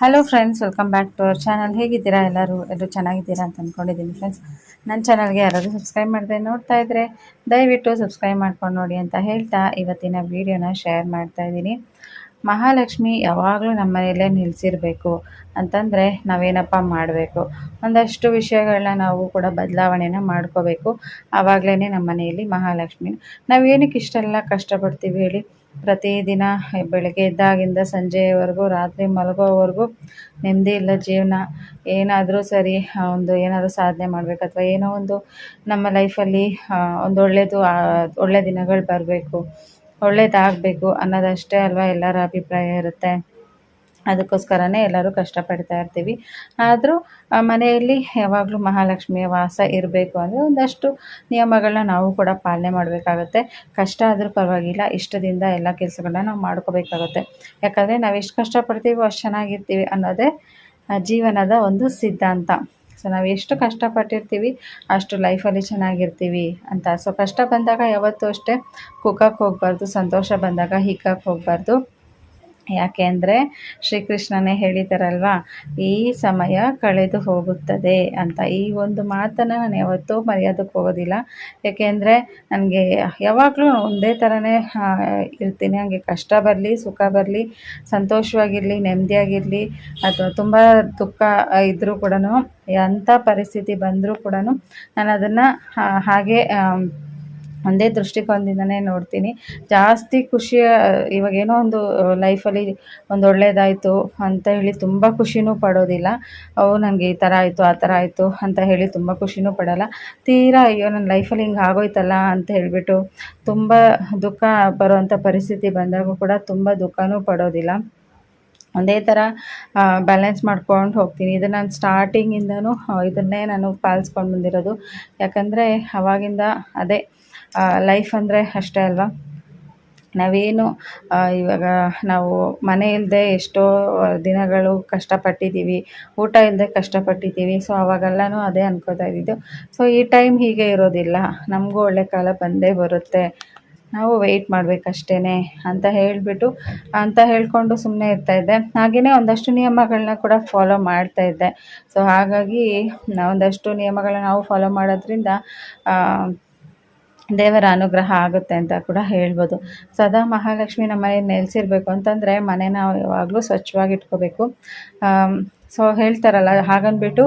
Hello friends welcome back to our channel ಹೇಗಿದ್ದೀರಾ ಎಲ್ಲರೂ? ಎಲ್ಲರೂ ಚೆನ್ನಾಗಿದ್ದೀರಾ ಅಂತ ಅಂದ್ಕೊಂಡಿದ್ದೀನಿ ಫ್ರೆಂಡ್ಸ್ ನನ್ನ ಚಾನಲ್ಗೆ ಯಾರಾದರೂ ಸಬ್ಸ್ಕ್ರೈಬ್ ಮಾಡಿದೆ ನೋಡ್ತಾ ಇದ್ದರೆ ದಯವಿಟ್ಟು ಸಬ್ಸ್ಕ್ರೈಬ್ ಮಾಡ್ಕೊಂಡು ನೋಡಿ ಅಂತ ಹೇಳ್ತಾ ಇವತ್ತಿನ ವೀಡಿಯೋನ ಶೇರ್ ಮಾಡ್ತಾ ಇದ್ದೀನಿ. ಮಹಾಲಕ್ಷ್ಮಿ ಯಾವಾಗಲೂ ನಮ್ಮ ಮನೆಯಲ್ಲೇ ನಿಲ್ಲಿಸಿರಬೇಕು ಅಂತಂದರೆ ನಾವೇನಪ್ಪ ಮಾಡಬೇಕು? ಒಂದಷ್ಟು ವಿಷಯಗಳನ್ನ ನಾವು ಕೂಡ ಬದಲಾವಣೆನ ಮಾಡ್ಕೋಬೇಕು. ಆವಾಗಲೇ ನಮ್ಮ ಮನೆಯಲ್ಲಿ ಮಹಾಲಕ್ಷ್ಮಿ. ನಾವು ಏನಕ್ಕೆ ಇಷ್ಟೆಲ್ಲ ಕಷ್ಟಪಡ್ತೀವಿ ಹೇಳಿ? ಪ್ರತಿದಿನ ಬೆಳಗ್ಗೆ ಎದ್ದಾಗಿಂದ ಸಂಜೆವರೆಗೂ, ರಾತ್ರಿ ಮಲಗೋವರೆಗೂ ನೆಮ್ಮದಿ ಇಲ್ಲ ಜೀವನ. ಏನಾದರೂ ಸರಿ ಒಂದು ಏನಾದರೂ ಸಾಧನೆ ಮಾಡಬೇಕು ಅಥವಾ ಏನೋ ಒಂದು ನಮ್ಮ ಲೈಫಲ್ಲಿ ಒಂದು ಒಳ್ಳೆಯದು ಒಳ್ಳೆಯ ದಿನಗಳು ಬರಬೇಕು ಒಳ್ಳೆಯದಾಗಬೇಕು ಅನ್ನೋದಷ್ಟೇ ಅಲ್ವಾ ಎಲ್ಲರ ಅಭಿಪ್ರಾಯ ಇರುತ್ತೆ. ಅದಕ್ಕೋಸ್ಕರನೇ ಎಲ್ಲರೂ ಕಷ್ಟಪಡ್ತಾ ಇರ್ತೀವಿ. ಆದರೂ ಮನೆಯಲ್ಲಿ ಯಾವಾಗಲೂ ಮಹಾಲಕ್ಷ್ಮಿಯ ವಾಸ ಇರಬೇಕು ಅಂದರೆ ಒಂದಷ್ಟು ನಿಯಮಗಳನ್ನ ನಾವು ಕೂಡ ಪಾಲನೆ ಮಾಡಬೇಕಾಗುತ್ತೆ. ಕಷ್ಟ ಆದರೂ ಪರವಾಗಿಲ್ಲ, ಇಷ್ಟದಿಂದ ಎಲ್ಲ ಕೆಲಸಗಳನ್ನ ನಾವು ಮಾಡ್ಕೋಬೇಕಾಗುತ್ತೆ. ಯಾಕಂದರೆ ನಾವು ಎಷ್ಟು ಕಷ್ಟಪಡ್ತೀವೋ ಅಷ್ಟು ಚೆನ್ನಾಗಿರ್ತೀವಿ ಅನ್ನೋದೇ ಜೀವನದ ಒಂದು ಸಿದ್ಧಾಂತ. ಸೊ ನಾವು ಎಷ್ಟು ಕಷ್ಟಪಟ್ಟಿರ್ತೀವಿ, ಅಷ್ಟು ಲೈಫಲ್ಲಿ ಚೆನ್ನಾಗಿರ್ತೀವಿ ಅಂತ. ಸೊ ಕಷ್ಟ ಬಂದಾಗ ಯಾವತ್ತೂ ಅಷ್ಟೇ ಕುಕ್ಕಕ್ಕೆ ಹೋಗಬಾರ್ದು, ಸಂತೋಷ ಬಂದಾಗ ಹಿಕ್ಕಕ್ಕೆ ಹೋಗಬಾರ್ದು. ಯಾಕೆ ಅಂದರೆ ಶ್ರೀಕೃಷ್ಣನೇ ಹೇಳಿದಾರಲ್ವ, ಈ ಸಮಯ ಕಳೆದು ಹೋಗುತ್ತದೆ ಅಂತ. ಈ ಒಂದು ಮಾತನ್ನು ನಾನು ಯಾವತ್ತೂ ಮರೆಯೋದಕ್ಕೆ ಹೋಗೋದಿಲ್ಲ. ಯಾಕೆಂದರೆ ನನಗೆ ಯಾವಾಗಲೂ ಒಂದೇ ಥರನೇ ಇರ್ತೀನಿ. ಹಂಗೆ ಕಷ್ಟ ಬರಲಿ, ಸುಖ ಬರಲಿ, ಸಂತೋಷವಾಗಿರಲಿ, ನೆಮ್ಮದಿಯಾಗಿರಲಿ, ಅಥವಾ ತುಂಬ ದುಃಖ ಇದ್ದರೂ ಕೂಡ ಎಂಥ ಪರಿಸ್ಥಿತಿ ಬಂದರೂ ಕೂಡ ನಾನು ಅದನ್ನು ಹಾಗೆ ಒಂದೇ ದೃಷ್ಟಿಕೋನದಿಂದನೇ ನೋಡ್ತೀನಿ. ಜಾಸ್ತಿ ಖುಷಿಯ ಇವಾಗ ಏನೋ ಒಂದು ಲೈಫಲ್ಲಿ ಒಂದು ಒಳ್ಳೆಯದಾಯಿತು ಅಂತ ಹೇಳಿ ತುಂಬ ಖುಷಿನೂ ಪಡೋದಿಲ್ಲ. ಅವು ನನಗೆ ಈ ಥರ ಆಯಿತು, ಆ ಥರ ಆಯಿತು ಅಂತ ಹೇಳಿ ತುಂಬ ಖುಷಿನೂ ಪಡೋಲ್ಲ. ತೀರಾ, ಅಯ್ಯೋ ನನ್ನ ಲೈಫಲ್ಲಿ ಹಿಂಗೆ ಆಗೋಯ್ತಲ್ಲ ಅಂತ ಹೇಳಿಬಿಟ್ಟು ತುಂಬ ದುಃಖ ಬರುವಂಥ ಪರಿಸ್ಥಿತಿ ಬಂದಾಗೂ ಕೂಡ ತುಂಬ ದುಃಖನೂ ಪಡೋದಿಲ್ಲ. ಒಂದೇ ಥರ ಬ್ಯಾಲೆನ್ಸ್ ಮಾಡ್ಕೊಂಡು ಹೋಗ್ತೀನಿ. ಇದು ನಾನು ಸ್ಟಾರ್ಟಿಂಗಿಂದನೂ ಇದನ್ನೇ ನಾನು ಪಾಲಿಸ್ಕೊಂಡು ಬಂದಿರೋದು. ಯಾಕಂದರೆ ಅವಾಗಿಂದ ಅದೇ ಲೈಫ್ ಅಂದರೆ ಅಷ್ಟೇ ಅಲ್ವಾ? ನಾವೇನು ಇವಾಗ ನಾವು ಮನೆ ಇಲ್ಲದೆ ಎಷ್ಟೋ ದಿನಗಳು ಕಷ್ಟಪಟ್ಟಿದ್ದೀವಿ, ಊಟ ಇಲ್ಲದೆ ಕಷ್ಟಪಟ್ಟಿದ್ದೀವಿ ಸೊ ಅವಾಗೆಲ್ಲನೂ ಅದೇ ಅನ್ಕೋತಾ ಇದ್ದಿದ್ದು. ಸೊ ಈ ಟೈಮ್ ಹೀಗೆ ಇರೋದಿಲ್ಲ, ನಮಗೂ ಒಳ್ಳೆ ಕಾಲ ಬಂದೇ ಬರುತ್ತೆ. ನಾವು ವೆಯ್ಟ್ ಮಾಡಬೇಕಷ್ಟೇ ಅಂತ ಹೇಳಿಬಿಟ್ಟು, ಅಂತ ಹೇಳಿಕೊಂಡು ಸುಮ್ಮನೆ ಇರ್ತಾ ಇದ್ದೆ. ಹಾಗೆಯೇ ಒಂದಷ್ಟು ನಿಯಮಗಳನ್ನ ಕೂಡ ಫಾಲೋ ಮಾಡ್ತಾ ಇದ್ದೆ. ಸೊ ಹಾಗಾಗಿ, ಒಂದಷ್ಟು ನಿಯಮಗಳನ್ನ ನಾವು ಫಾಲೋ ಮಾಡೋದ್ರಿಂದ ದೇವರ ಅನುಗ್ರಹ ಆಗುತ್ತೆ ಅಂತ ಕೂಡ ಹೇಳ್ಬೋದು. ಸದಾ ಮಹಾಲಕ್ಷ್ಮಿ ನಮ್ಮ ನೆಲೆಸಿರ್ಬೇಕು ಅಂತಂದರೆ ಮನೇನ ಯಾವಾಗಲೂ ಸ್ವಚ್ಛವಾಗಿ ಇಟ್ಕೋಬೇಕು. ಸೊ ಹೇಳ್ತಾರಲ್ಲ, ಹಾಗನ್ಬಿಟ್ಟು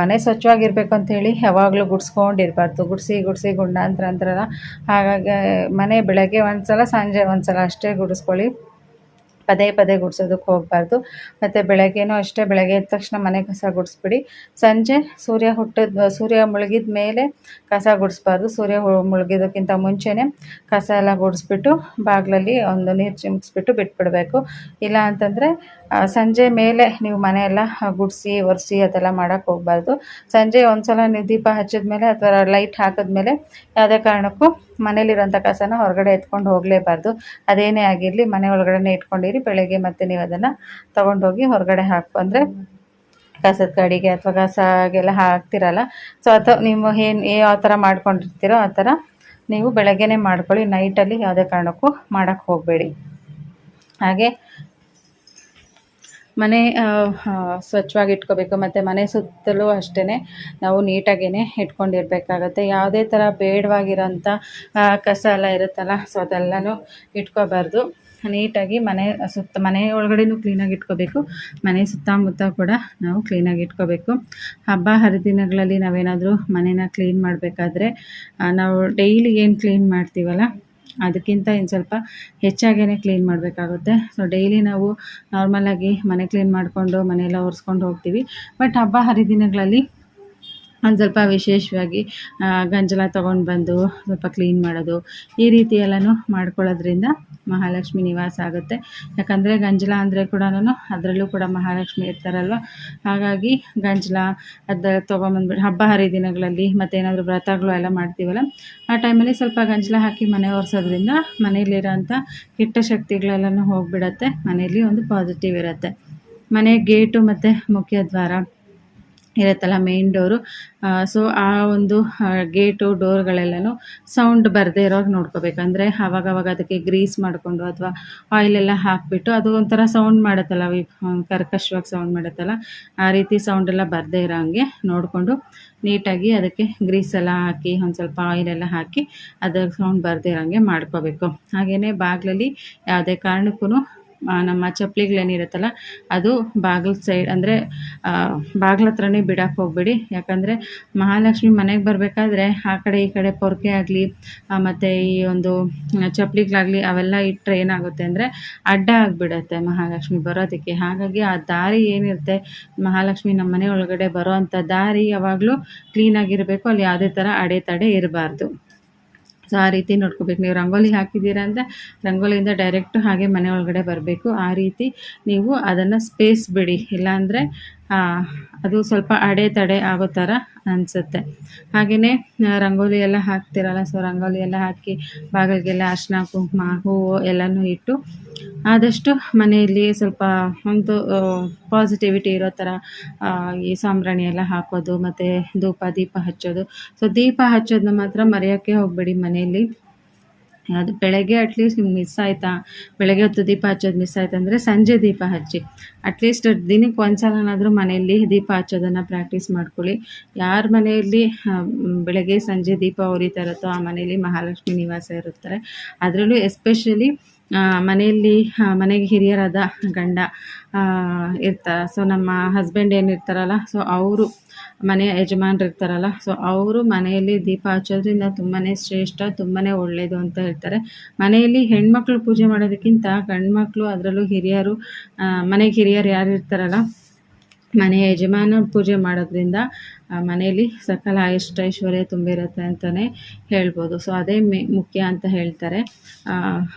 ಮನೆ ಸ್ವಚ್ಛವಾಗಿರ್ಬೇಕು ಅಂಥೇಳಿ ಯಾವಾಗಲೂ ಗುಡ್ಸ್ಕೊಂಡಿರ್ಬಾರ್ದು. ಗುಡಿಸಿ ಗುಡಿಸಿ ಗುಂಡ ಅಂತ ಅಂತಾರಲ್ಲ ಹಾಗಾಗಿ ಮನೆ ಬೆಳಗ್ಗೆ ಒಂದು ಸಲ ಸಂಜೆ ಒಂದು ಸಲ ಅಷ್ಟೇ ಗುಡಿಸ್ಕೊಳ್ಳಿ. ಪದೇ ಪದೇ ಗುಡಿಸೋದಕ್ಕೆ ಹೋಗಬಾರ್ದು. ಮತ್ತು ಬೆಳಗ್ಗೆನೂ ಅಷ್ಟೇ, ಬೆಳಗ್ಗೆ ಎದ್ದ ತಕ್ಷಣ ಮನೆ ಕಸ ಗುಡಿಸ್ಬಿಡಿ. ಸಂಜೆ ಸೂರ್ಯ ಹುಟ್ಟಿದ, ಸೂರ್ಯ ಮುಳುಗಿದ ಮೇಲೆ ಕಸ ಗುಡಿಸ್ಬಾರ್ದು. ಸೂರ್ಯ ಮುಳುಗಿದಕ್ಕಿಂತ ಮುಂಚೆನೇ ಕಸ ಎಲ್ಲ ಗುಡಿಸ್ಬಿಟ್ಟು ಬಾಗಿಲಲ್ಲಿ ಒಂದು ನೀರು ಚಿಮ್ಮಿಸ್ಬಿಟ್ಟು ಬಿಟ್ಬಿಡಬೇಕು. ಇಲ್ಲ ಅಂತಂದರೆ ಸಂಜೆ ಮೇಲೆ ನೀವು ಮನೆಯೆಲ್ಲ ಗುಡಿಸಿ, ಒರೆಸಿ ಅದೆಲ್ಲ ಮಾಡೋಕ್ಕೆ ಹೋಗಬಾರ್ದು. ಸಂಜೆ ಒಂದು ಸಲ ನೀವು ದೀಪ ಹಚ್ಚಿದ ಮೇಲೆ ಅಥವಾ ಲೈಟ್ ಹಾಕಿದ್ಮೇಲೆ ಯಾವುದೇ ಕಾರಣಕ್ಕೂ ಮನೇಲಿರೋಂಥ ಕಸನ ಹೊರಗಡೆ ಎತ್ಕೊಂಡು ಹೋಗಲೇಬಾರ್ದು. ಅದೇನೇ ಆಗಿರಲಿ, ಮನೆ ಒಳಗಡೆ ಇಟ್ಕೊಂಡಿರಿ, ಬೆಳಗ್ಗೆ ಮತ್ತೆ ನೀವು ಅದನ್ನು ತೊಗೊಂಡೋಗಿ ಹೊರಗಡೆ ಹಾಕಿ ಅಂದರೆ ಕಸದ ಕಡಿಗೆ ಅಥವಾ ಕಸಗೆಲ್ಲ ಹಾಕ್ತಿರಲ್ಲ. ಸೊ ಅಥವಾ ನೀವು ಏನು ಯಾವ ಥರ ಮಾಡ್ಕೊಂಡಿರ್ತೀರೋ ಆ ಥರ ನೀವು ಬೆಳಗ್ಗೆನೇ ಮಾಡ್ಕೊಳ್ಳಿ. ನೈಟಲ್ಲಿ ಯಾವುದೇ ಕಾರಣಕ್ಕೂ ಮಾಡೋಕ್ಕೆ ಹೋಗಬೇಡಿ. ಹಾಗೆ ಮನೆ ಸ್ವಚ್ಛವಾಗಿ ಇಟ್ಕೋಬೇಕು. ಮತ್ತು ಮನೆ ಸುತ್ತಲೂ ಅಷ್ಟೇ ನಾವು ನೀಟಾಗೇ ಇಟ್ಕೊಂಡಿರ್ಬೇಕಾಗತ್ತೆ. ಯಾವುದೇ ಥರ ಬೇಡವಾಗಿರೋಂಥ ಕಸ ಎಲ್ಲ ಇರುತ್ತಲ್ಲ, ಸೊ ಅದೆಲ್ಲನೂ ಇಟ್ಕೋಬಾರ್ದು. ನೀಟಾಗಿ ಮನೆ ಸುತ್ತ, ಮನೆ ಒಳಗಡೆನೂ ಕ್ಲೀನಾಗಿ ಇಟ್ಕೋಬೇಕು. ಮನೆ ಸುತ್ತಮುತ್ತ ಕೂಡ ನಾವು ಕ್ಲೀನಾಗಿ ಇಟ್ಕೋಬೇಕು. ಹಬ್ಬ, ಹರಿದಿನಗಳಲ್ಲಿ ನಾವೇನಾದರೂ ಮನೇನ ಕ್ಲೀನ್ ಮಾಡಬೇಕಾದ್ರೆ ನಾವು ಡೈಲಿ ಏನು ಕ್ಲೀನ್ ಮಾಡ್ತೀವಲ್ಲ ಅದಕ್ಕಿಂತ ಇನ್ನು ಸ್ವಲ್ಪ ಹೆಚ್ಚಾಗೇ ಕ್ಲೀನ್ ಮಾಡಬೇಕಾಗುತ್ತೆ. ಸೊ ಡೈಲಿ ನಾವು ನಾರ್ಮಲಾಗಿ ಮನೆ ಕ್ಲೀನ್ ಮಾಡಿಕೊಂಡು ಮನೆಯೆಲ್ಲ ಒರೆಸ್ಕೊಂಡು ಹೋಗ್ತೀವಿ. ಬಟ್ ಹಬ್ಬ ಹರಿದಿನಗಳಲ್ಲಿ ಒಂದು ಸ್ವಲ್ಪ ವಿಶೇಷವಾಗಿ ಗಂಜಲ ತೊಗೊಂಡು ಬಂದು ಸ್ವಲ್ಪ ಕ್ಲೀನ್ ಮಾಡೋದು, ಈ ರೀತಿ ಎಲ್ಲನೂ ಮಾಡ್ಕೊಳ್ಳೋದ್ರಿಂದ ಮಹಾಲಕ್ಷ್ಮಿ ನಿವಾಸ ಆಗುತ್ತೆ. ಯಾಕಂದರೆ ಗಂಜಲ ಅಂದರೆ ಕೂಡ ಅದರಲ್ಲೂ ಕೂಡ ಮಹಾಲಕ್ಷ್ಮಿ ಇರ್ತಾರಲ್ವ? ಹಾಗಾಗಿ ಗಂಜಲ ಅದು ತೊಗೊಂಬಂದ್ಬಿಟ್ಟು ಹಬ್ಬ ಹರಿದಿನಗಳಲ್ಲಿ ಮತ್ತೇನಾದರೂ ವ್ರತಗಳು ಎಲ್ಲ ಮಾಡ್ತೀವಲ್ಲ, ಆ ಟೈಮಲ್ಲಿ ಸ್ವಲ್ಪ ಗಂಜಲ ಹಾಕಿ ಮನೆ ಒರೆಸೋದ್ರಿಂದ ಮನೆಯಲ್ಲಿರೋಂಥ ಕೆಟ್ಟ ಶಕ್ತಿಗಳೆಲ್ಲನೂ ಹೋಗಿಬಿಡತ್ತೆ. ಮನೆಯಲ್ಲಿ ಒಂದು ಪಾಸಿಟಿವ್ ಇರುತ್ತೆ. ಮನೆ ಗೇಟು ಮತ್ತು ಮುಖ್ಯ ದ್ವಾರ. ಇರುತ್ತಲ್ಲ ಮೇನ್ ಡೋರು ಸೊ ಆ ಒಂದು ಗೇಟು ಡೋರ್ಗಳೆಲ್ಲನೂ ಸೌಂಡ್ ಬರದೇ ಇರೋಗಿ ನೋಡ್ಕೋಬೇಕಂದ್ರೆ ಅವಾಗವಾಗ ಅದಕ್ಕೆ ಗ್ರೀಸ್ ಮಾಡಿಕೊಂಡು ಅಥವಾ ಆಯಿಲೆಲ್ಲ ಹಾಕಿಬಿಟ್ಟು ಅದು ಒಂಥರ ಸೌಂಡ್ ಮಾಡುತ್ತಲ್ಲ ಕರ್ಕಶವಾಗಿ ಸೌಂಡ್ ಮಾಡುತ್ತಲ್ಲ, ಆ ರೀತಿ ಸೌಂಡ್ ಎಲ್ಲ ಬರದೇ ಇರೋ ಹಂಗೆ ನೋಡಿಕೊಂಡು ನೀಟಾಗಿ ಅದಕ್ಕೆ ಗ್ರೀಸ್ ಎಲ್ಲ ಹಾಕಿ, ಒಂದು ಸ್ವಲ್ಪ ಆಯಿಲೆಲ್ಲ ಹಾಕಿ ಅದಕ್ಕೆ ಸೌಂಡ್ ಬರದೇ ಇರೋಂಗೆ ಮಾಡ್ಕೋಬೇಕು. ಹಾಗೆಯೇ ಬಾಗಿಲಲ್ಲಿ ಯಾವುದೇ ಕಾರಣಕ್ಕೂ ನಮ್ಮ ಚಪ್ಪಲಿಗಳೇನಿರುತ್ತಲ್ಲ ಅದು ಬಾಗಿಲು ಸೈಡ್ ಅಂದರೆ ಬಾಗಿಲ ಹತ್ರನೇ ಬಿಡಕ್ಕೆ ಹೋಗ್ಬೇಡಿ. ಯಾಕಂದರೆ ಮಹಾಲಕ್ಷ್ಮಿ ಮನೆಗೆ ಬರಬೇಕಾದ್ರೆ ಆ ಕಡೆ ಈ ಕಡೆ ಪೊರ್ಕೆ ಆಗಲಿ ಮತ್ತು ಈ ಒಂದು ಚಪ್ಪಲಿಗಳಾಗಲಿ ಅವೆಲ್ಲ ಇಟ್ಟರೆ ಏನಾಗುತ್ತೆ ಅಂದರೆ ಅಡ್ಡ ಆಗಿಬಿಡತ್ತೆ ಮಹಾಲಕ್ಷ್ಮಿ ಬರೋದಕ್ಕೆ. ಹಾಗಾಗಿ ಆ ದಾರಿ ಏನಿರುತ್ತೆ, ಮಹಾಲಕ್ಷ್ಮಿ ನಮ್ಮ ಮನೆ ಒಳಗಡೆ ಬರೋ ದಾರಿ ಯಾವಾಗಲೂ ಕ್ಲೀನಾಗಿರಬೇಕು ಅಲ್ಲಿ ಯಾವುದೇ ಥರ ಅಡೆತಡೆ ಇರಬಾರ್ದು. ಸೊ ಆ ರೀತಿ ನೋಡ್ಕೋಬೇಕು. ನೀವು ರಂಗೋಲಿ ಹಾಕಿದ್ದೀರಾ ಅಂದರೆ ರಂಗೋಲಿಯಿಂದ ಡೈರೆಕ್ಟ್ ಹಾಗೆ ಮನೆ ಒಳಗಡೆ ಬರಬೇಕು. ಆ ರೀತಿ ನೀವು ಅದನ್ನು ಸ್ಪೇಸ್ ಬಿಡಿ. ಇಲ್ಲಾಂದರೆ ಅದು ಸ್ವಲ್ಪ ಅಡೆ ತಡೆ ಆಗೋ ಥರ ಅನಿಸುತ್ತೆ. ಹಾಗೆಯೇ ರಂಗೋಲಿ ಎಲ್ಲ ಹಾಕ್ತಿರಲ್ಲ ಸೊ ರಂಗೋಲಿ ಎಲ್ಲ ಹಾಕಿ ಬಾಗಿಲಿಗೆಲ್ಲ ಅರ್ಶಿನ, ಕುಂಕುಮ, ಹೂವು ಎಲ್ಲನೂ ಇಟ್ಟು ಆದಷ್ಟು ಮನೆಯಲ್ಲಿ ಸ್ವಲ್ಪ ಒಂದು ಪಾಸಿಟಿವಿಟಿ ಇರೋ ಥರ ಈ ಸಾಂಬ್ರಾಣಿ ಎಲ್ಲ ಹಾಕೋದು, ಮತ್ತು ಧೂಪ, ದೀಪ ಹಚ್ಚೋದು. ಸೊ ದೀಪ ಹಚ್ಚೋದನ್ನ ಮಾತ್ರ ಮರೆಯೋಕ್ಕೆ ಹೋಗಬೇಡಿ ಮನೆಯಲ್ಲಿ. ಅದು ಬೆಳಗ್ಗೆ ಅಟ್ಲೀಸ್ಟ್ ನಿಮ್ಗೆ ಮಿಸ್ ಆಯಿತಾ? ಬೆಳಗ್ಗೆ ಹೊತ್ತು ದೀಪ ಹಚ್ಚೋದು ಮಿಸ್ ಆಯ್ತು? ಅಂದರೆ ಸಂಜೆ ದೀಪ ಹಚ್ಚಿ. ಅಟ್ಲೀಸ್ಟ್ ದಿನಕ್ಕೆ ಒಂದು ಸಲನಾದರೂ ಮನೆಯಲ್ಲಿ ದೀಪ ಹಚ್ಚೋದನ್ನು ಪ್ರಾಕ್ಟೀಸ್ ಮಾಡ್ಕೊಳ್ಳಿ. ಯಾರ ಮನೆಯಲ್ಲಿ ಬೆಳಗ್ಗೆ, ಸಂಜೆ ದೀಪ ಉರಿತಾ ಇರುತ್ತೋ ಆ ಮನೆಯಲ್ಲಿ ಮಹಾಲಕ್ಷ್ಮಿ ನಿವಾಸ ಇರುತ್ತಾರೆ. ಅದರಲ್ಲೂ ಎಸ್ಪೆಷಲಿ ಮನೆಯಲ್ಲಿ ಮನೆಗೆ ಹಿರಿಯರಾದ ಗಂಡ ಇರ್ತಾರೆ ಸೊ ನಮ್ಮ ಹಸ್ಬೆಂಡ್ ಏನಿರ್ತಾರಲ್ಲ ಸೊ ಅವರು ಮನೆಯ ಯಜಮಾನ್ರು ಇರ್ತಾರಲ್ಲ ಸೊ ಅವರು ಮನೆಯಲ್ಲಿ ದೀಪ ಹಚ್ಚೋದ್ರಿಂದ ತುಂಬಾ ಶ್ರೇಷ್ಠ ತುಂಬಾ ಒಳ್ಳೆಯದು ಅಂತ ಹೇಳ್ತಾರೆ. ಮನೆಯಲ್ಲಿ ಹೆಣ್ಮಕ್ಳು ಪೂಜೆ ಮಾಡೋದಕ್ಕಿಂತ ಗಂಡ್ಮಕ್ಳು ಅದರಲ್ಲೂ ಹಿರಿಯರು ಮನೆಗೆ ಹಿರಿಯರು ಯಾರು ಇರ್ತಾರಲ್ಲ ಮನೆಯ ಯಜಮಾನ ಪೂಜೆ ಮಾಡೋದ್ರಿಂದ ಮನೆಯಲ್ಲಿ ಸಕಲ ಇಷ್ಟ ಐಶ್ವರ್ಯ ತುಂಬಿರುತ್ತೆ ಅಂತಲೇ ಹೇಳ್ಬೋದು. ಸೊ ಅದೇ ಮೇ, ಮುಖ್ಯ ಅಂತ ಹೇಳ್ತಾರೆ.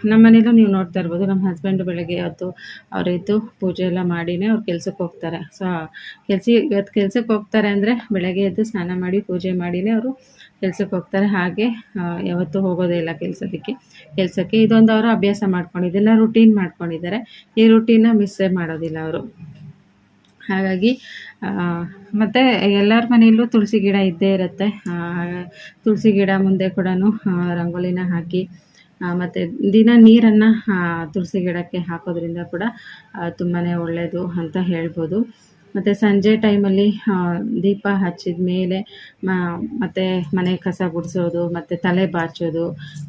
ನಮ್ಮ ಮನೇಲೂ ನೀವು ನೋಡ್ತಾ ಇರ್ಬೋದು, ನಮ್ಮ ಹಸ್ಬೆಂಡು ಬೆಳಗ್ಗೆ ಹೊತ್ತು ಅವರಿದ್ದು ಪೂಜೆ ಎಲ್ಲ ಮಾಡಿನೇ ಅವ್ರು ಕೆಲ್ಸಕ್ಕೆ ಹೋಗ್ತಾರೆ. ಸೊ ಕೆಲಸ ಇವತ್ತು ಕೆಲ್ಸಕ್ಕೆ ಹೋಗ್ತಾರೆ ಅಂದರೆ ಬೆಳಗ್ಗೆ ಎದ್ದು ಸ್ನಾನ ಮಾಡಿ, ಪೂಜೆ ಮಾಡಿನೇ ಅವರು ಕೆಲ್ಸಕ್ಕೆ ಹೋಗ್ತಾರೆ. ಹಾಗೆ ಯಾವತ್ತೂ ಹೋಗೋದೇ ಇಲ್ಲ ಕೆಲಸದಕ್ಕೆ. ಕೆಲಸಕ್ಕೆ ಇದೊಂದು ಅವರು ಅಭ್ಯಾಸ ಮಾಡ್ಕೊಂಡಿದ್ದೆಲ್ಲ ರುಟೀನ್ ಮಾಡ್ಕೊಂಡಿದ್ದಾರೆ. ಈ ರುಟೀನ ಮಿಸ್ಸೇ ಮಾಡೋದಿಲ್ಲ ಅವರು. ಹಾಗಾಗಿ ಮತ್ತು ಎಲ್ಲರ ಮನೆಯಲ್ಲೂ ತುಳಸಿ ಗಿಡ ಇದ್ದೇ ಇರುತ್ತೆ. ತುಳಸಿ ಗಿಡ ಮುಂದೆ ಕೂಡ ರಂಗೋಲಿನ ಹಾಕಿ ಮತ್ತು ದಿನ ನೀರನ್ನು ತುಳಸಿ ಗಿಡಕ್ಕೆ ಹಾಕೋದ್ರಿಂದ ಕೂಡ ತುಂಬಾ ಒಳ್ಳೆಯದು ಅಂತ ಹೇಳ್ಬೋದು. ಮತ್ತು ಸಂಜೆ ಟೈಮಲ್ಲಿ ದೀಪ ಹಚ್ಚಿದ ಮೇಲೆ ಮತ್ತು ಮನೆ ಕಸ ಗುಡಿಸೋದು, ಮತ್ತು ತಲೆ ಬಾಚೋದು,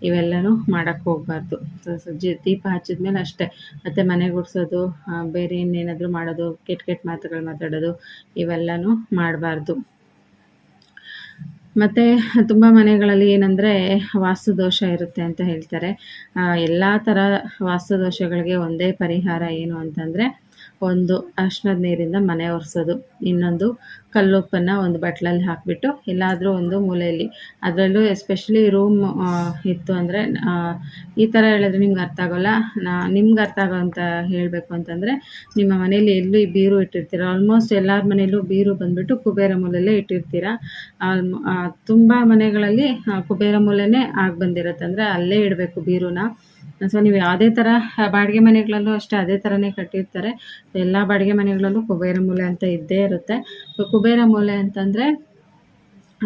ಇವೆಲ್ಲನೂ ಮಾಡೋಕ್ಕೆ ಹೋಗಬಾರ್ದು. ಜಿ ದೀಪ ಹಚ್ಚಿದ ಮೇಲೆ ಅಷ್ಟೇ. ಮತ್ತು ಮನೆ ಗುಡಿಸೋದು ಬೇರೆ ಇನ್ನೇನಾದರೂ ಮಾಡೋದು, ಕೆಟ್ಟ ಕೆಟ್ಟ ಮಾತುಗಳು ಮಾತಾಡೋದು, ಇವೆಲ್ಲನೂ ಮಾಡಬಾರ್ದು. ಮತ್ತು ತುಂಬ ಮನೆಗಳಲ್ಲಿ ಏನಂದರೆ ವಾಸ್ತು ದೋಷ ಇರುತ್ತೆ ಅಂತ ಹೇಳ್ತಾರೆ. ಎಲ್ಲ ಥರ ವಾಸ್ತು ದೋಷಗಳಿಗೆ ಒಂದೇ ಪರಿಹಾರ ಏನು ಅಂತಂದರೆ ಒಂದು ಅರ್ಶಿನದ ನೀರಿಂದ ಮನೆ ಒರೆಸೋದು. ಇನ್ನೊಂದು ಕಲ್ಲುಪ್ಪನ್ನು ಒಂದು ಬಟ್ಲಲ್ಲಿ ಹಾಕಿಬಿಟ್ಟು ಎಲ್ಲಾದರೂ ಒಂದು ಮೂಲೆಯಲ್ಲಿ. ಅದರಲ್ಲೂ ಎಸ್ಪೆಷಲಿ ರೂಮ್ ಇತ್ತು ಅಂದರೆ ಈ ಥರ ಹೇಳಿದ್ರೆ ನಿಮ್ಗೆ ಅರ್ಥ ಆಗೋಲ್ಲ. ನಾ, ನಿಮ್ಗೆ ಅರ್ಥ ಆಗೋ ಅಂತ ಹೇಳಬೇಕು ಅಂತಂದರೆ, ನಿಮ್ಮ ಮನೇಲಿ ಎಲ್ಲೂ ಈ ಬೀರು ಇಟ್ಟಿರ್ತೀರ. ಆಲ್ಮೋಸ್ಟ್ ಎಲ್ಲರ ಮನೆಯಲ್ಲೂ ಬೀರು ಬಂದುಬಿಟ್ಟು ಕುಬೇರ ಮೂಲೆಯಲ್ಲೇ ಇಟ್ಟಿರ್ತೀರ. ಆಲ್ಮೋ ತುಂಬ ಮನೆಗಳಲ್ಲಿ ಕುಬೇರ ಮೂಲೆಯೇ ಆಗಿ ಬಂದಿರುತ್ತೆ ಅಂದರೆ ಅಲ್ಲೇ ಇಡಬೇಕು ಬೀರುನ. ಸೊ ನೀವು ಯಾವುದೇ ಥರ ಬಾಡಿಗೆ ಮನೆಗಳಲ್ಲೂ ಅಷ್ಟೇ ಅದೇ ಥರನೇ ಕಟ್ಟಿರ್ತಾರೆ. ಎಲ್ಲ ಬಾಡಿಗೆ ಮನೆಗಳಲ್ಲೂ ಕುಬೇರ ಮೂಲೆ ಅಂತ ಇದ್ದೇ ಇರುತ್ತೆ. ಸೊ ಕುಬೇರ ಮೂಲೆ ಅಂತಂದರೆ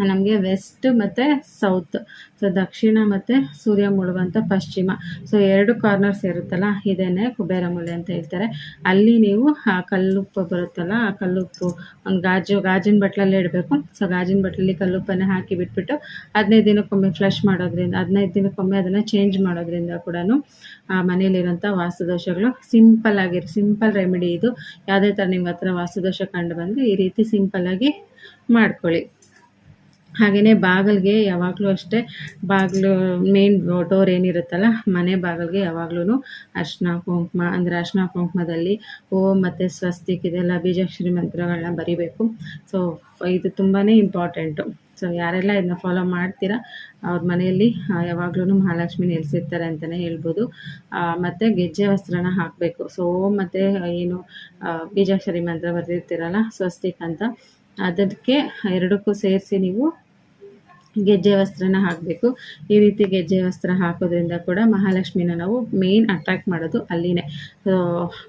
ನಮಗೆ ವೆಸ್ಟ್ ಮತ್ತು ಸೌತ್ ಸೊ ದಕ್ಷಿಣ ಮತ್ತು ಸೂರ್ಯ ಮುಳುವಂಥ ಪಶ್ಚಿಮ. ಸೊ ಎರಡು ಕಾರ್ನರ್ಸ್ ಇರುತ್ತಲ್ಲ ಇದೇನೆ ಕುಬೇರ ಅಂತ ಹೇಳ್ತಾರೆ. ಅಲ್ಲಿ ನೀವು, ಆ, ಕಲ್ಲುಪ್ಪು ಬರುತ್ತಲ್ಲ, ಆ ಕಲ್ಲುಪ್ಪು, ಒಂದು ಗಾಜು, ಗಾಜಿನ ಬಟ್ಲಲ್ಲಿ ಇಡಬೇಕು. ಸೊ ಗಾಜಿನ ಬಟ್ಲಲ್ಲಿ ಕಲ್ಲುಪ್ಪನ್ನು ಹಾಕಿ ಬಿಟ್ಬಿಟ್ಟು, ಹದಿನೈದು ದಿನಕ್ಕೊಮ್ಮೆ ಫ್ಲಶ್ ಮಾಡೋದ್ರಿಂದ, ಹದಿನೈದು ದಿನಕ್ಕೊಮ್ಮೆ ಅದನ್ನು ಚೇಂಜ್ ಮಾಡೋದ್ರಿಂದ ಕೂಡ ಆ ಮನೆಯಲ್ಲಿರೋಂಥ ವಾಸ್ತುದೋಷಗಳು ಸಿಂಪಲ್ ಆಗಿರೋ ಸಿಂಪಲ್ ರೆಮಿಡಿ ಇದು. ಯಾವುದೇ ಥರ ನಿಮ್ಮ ಹತ್ರ ವಾಸ್ತುದೋಷ ಕಂಡು ಬಂದರೆ ಈ ರೀತಿ ಸಿಂಪಲ್ಲಾಗಿ ಮಾಡ್ಕೊಳ್ಳಿ. ಹಾಗೆಯೇ ಬಾಗಿಲಿಗೆ ಯಾವಾಗಲೂ ಅಷ್ಟೇ, ಬಾಗಿಲು ಮೇನ್ ಡೋರ್ ಏನಿರುತ್ತಲ್ಲ, ಮನೆ ಬಾಗಿಲಿಗೆ ಯಾವಾಗ್ಲೂ ಅರ್ಶಿನ ಕುಂಕುಮ, ಅಂದರೆ ಅರ್ಶಿನ ಕುಂಕುಮದಲ್ಲಿ ಓಂ ಮತ್ತು ಸ್ವಸ್ತಿಕ್ ಇದೆಲ್ಲ ಬೀಜಾಕ್ಷರಿ ಮಂತ್ರಗಳನ್ನ ಬರಿಬೇಕು. ಸೊ ಇದು ತುಂಬಾ ಇಂಪಾರ್ಟೆಂಟು ಸೊ ಯಾರೆಲ್ಲ ಇದನ್ನ ಫಾಲೋ ಮಾಡ್ತೀರಾ, ಅವ್ರ ಮನೆಯಲ್ಲಿ ಯಾವಾಗ್ಲೂ ಮಹಾಲಕ್ಷ್ಮಿ ನೆಲೆಸಿರ್ತಾರೆ ಅಂತಲೇ ಹೇಳ್ಬೋದು. ಮತ್ತು ಗೆಜ್ಜೆ ವಸ್ತ್ರನ ಹಾಕಬೇಕು. ಸೊ ಮತ್ತು ಏನು ಬೀಜಾಕ್ಷರಿ ಮಂತ್ರ ಬರೆದಿರ್ತೀರಲ್ಲ, ಸ್ವಸ್ತಿಕ್ ಅಂತ, ಅದಕ್ಕೆ ಎರಡಕ್ಕೂ ಸೇರಿಸಿ ನೀವು ಗೆಜ್ಜೆ ವಸ್ತ್ರನ ಹಾಕಬೇಕು. ಈ ರೀತಿ ಗೆಜ್ಜೆ ವಸ್ತ್ರ ಹಾಕೋದ್ರಿಂದ ಕೂಡ ಮಹಾಲಕ್ಷ್ಮಿನ ನಾವು ಮೇಯ್ನ್ ಅಟ್ರ್ಯಾಕ್ಟ್ ಮಾಡೋದು ಅಲ್ಲಿನೇ. ಸೊ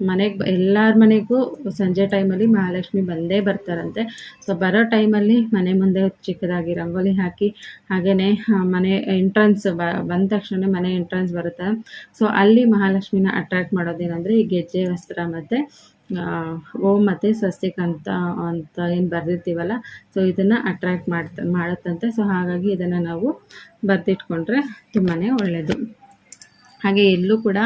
ಮನೆಗೆ ಎಲ್ಲರ ಮನೆಗೂ ಸಂಜೆ ಟೈಮಲ್ಲಿ ಮಹಾಲಕ್ಷ್ಮಿ ಬಂದೇ ಬರ್ತಾರಂತೆ. ಸೊ ಬರೋ ಟೈಮಲ್ಲಿ ಮನೆ ಮುಂದೆ ಚಿಕ್ಕದಾಗಿ ರಂಗೋಲಿ ಹಾಕಿ ಹಾಗೆಯೇ ಮನೆ ಎಂಟ್ರೆನ್ಸ್ ಬಂದ ತಕ್ಷಣ ಮನೆ ಎಂಟ್ರೆನ್ಸ್ ಬರುತ್ತೆ. ಸೊ ಅಲ್ಲಿ ಮಹಾಲಕ್ಷ್ಮಿನ ಅಟ್ರ್ಯಾಕ್ಟ್ ಮಾಡೋದೇನಂದರೆ ಈ ಗೆಜ್ಜೆ ವಸ್ತ್ರ ಮತ್ತು ಓಂ, ಮತ್ತು ಸ್ವಸ್ತಿಕ್ ಅಂತ ಅಂತ ಏನು ಬರೆದಿರ್ತೀವಲ್ಲ ಸೊ ಇದನ್ನು ಅಟ್ರ್ಯಾಕ್ಟ್ ಮಾಡ್ತ, ಮಾಡುತ್ತಂತೆ. ಸೊ ಹಾಗಾಗಿ ಇದನ್ನು ನಾವು ಬರೆದಿಟ್ಕೊಂಡ್ರೆ ತುಂಬಾ ಒಳ್ಳೆಯದು ಹಾಗೆ ಎಲ್ಲೂ ಕೂಡ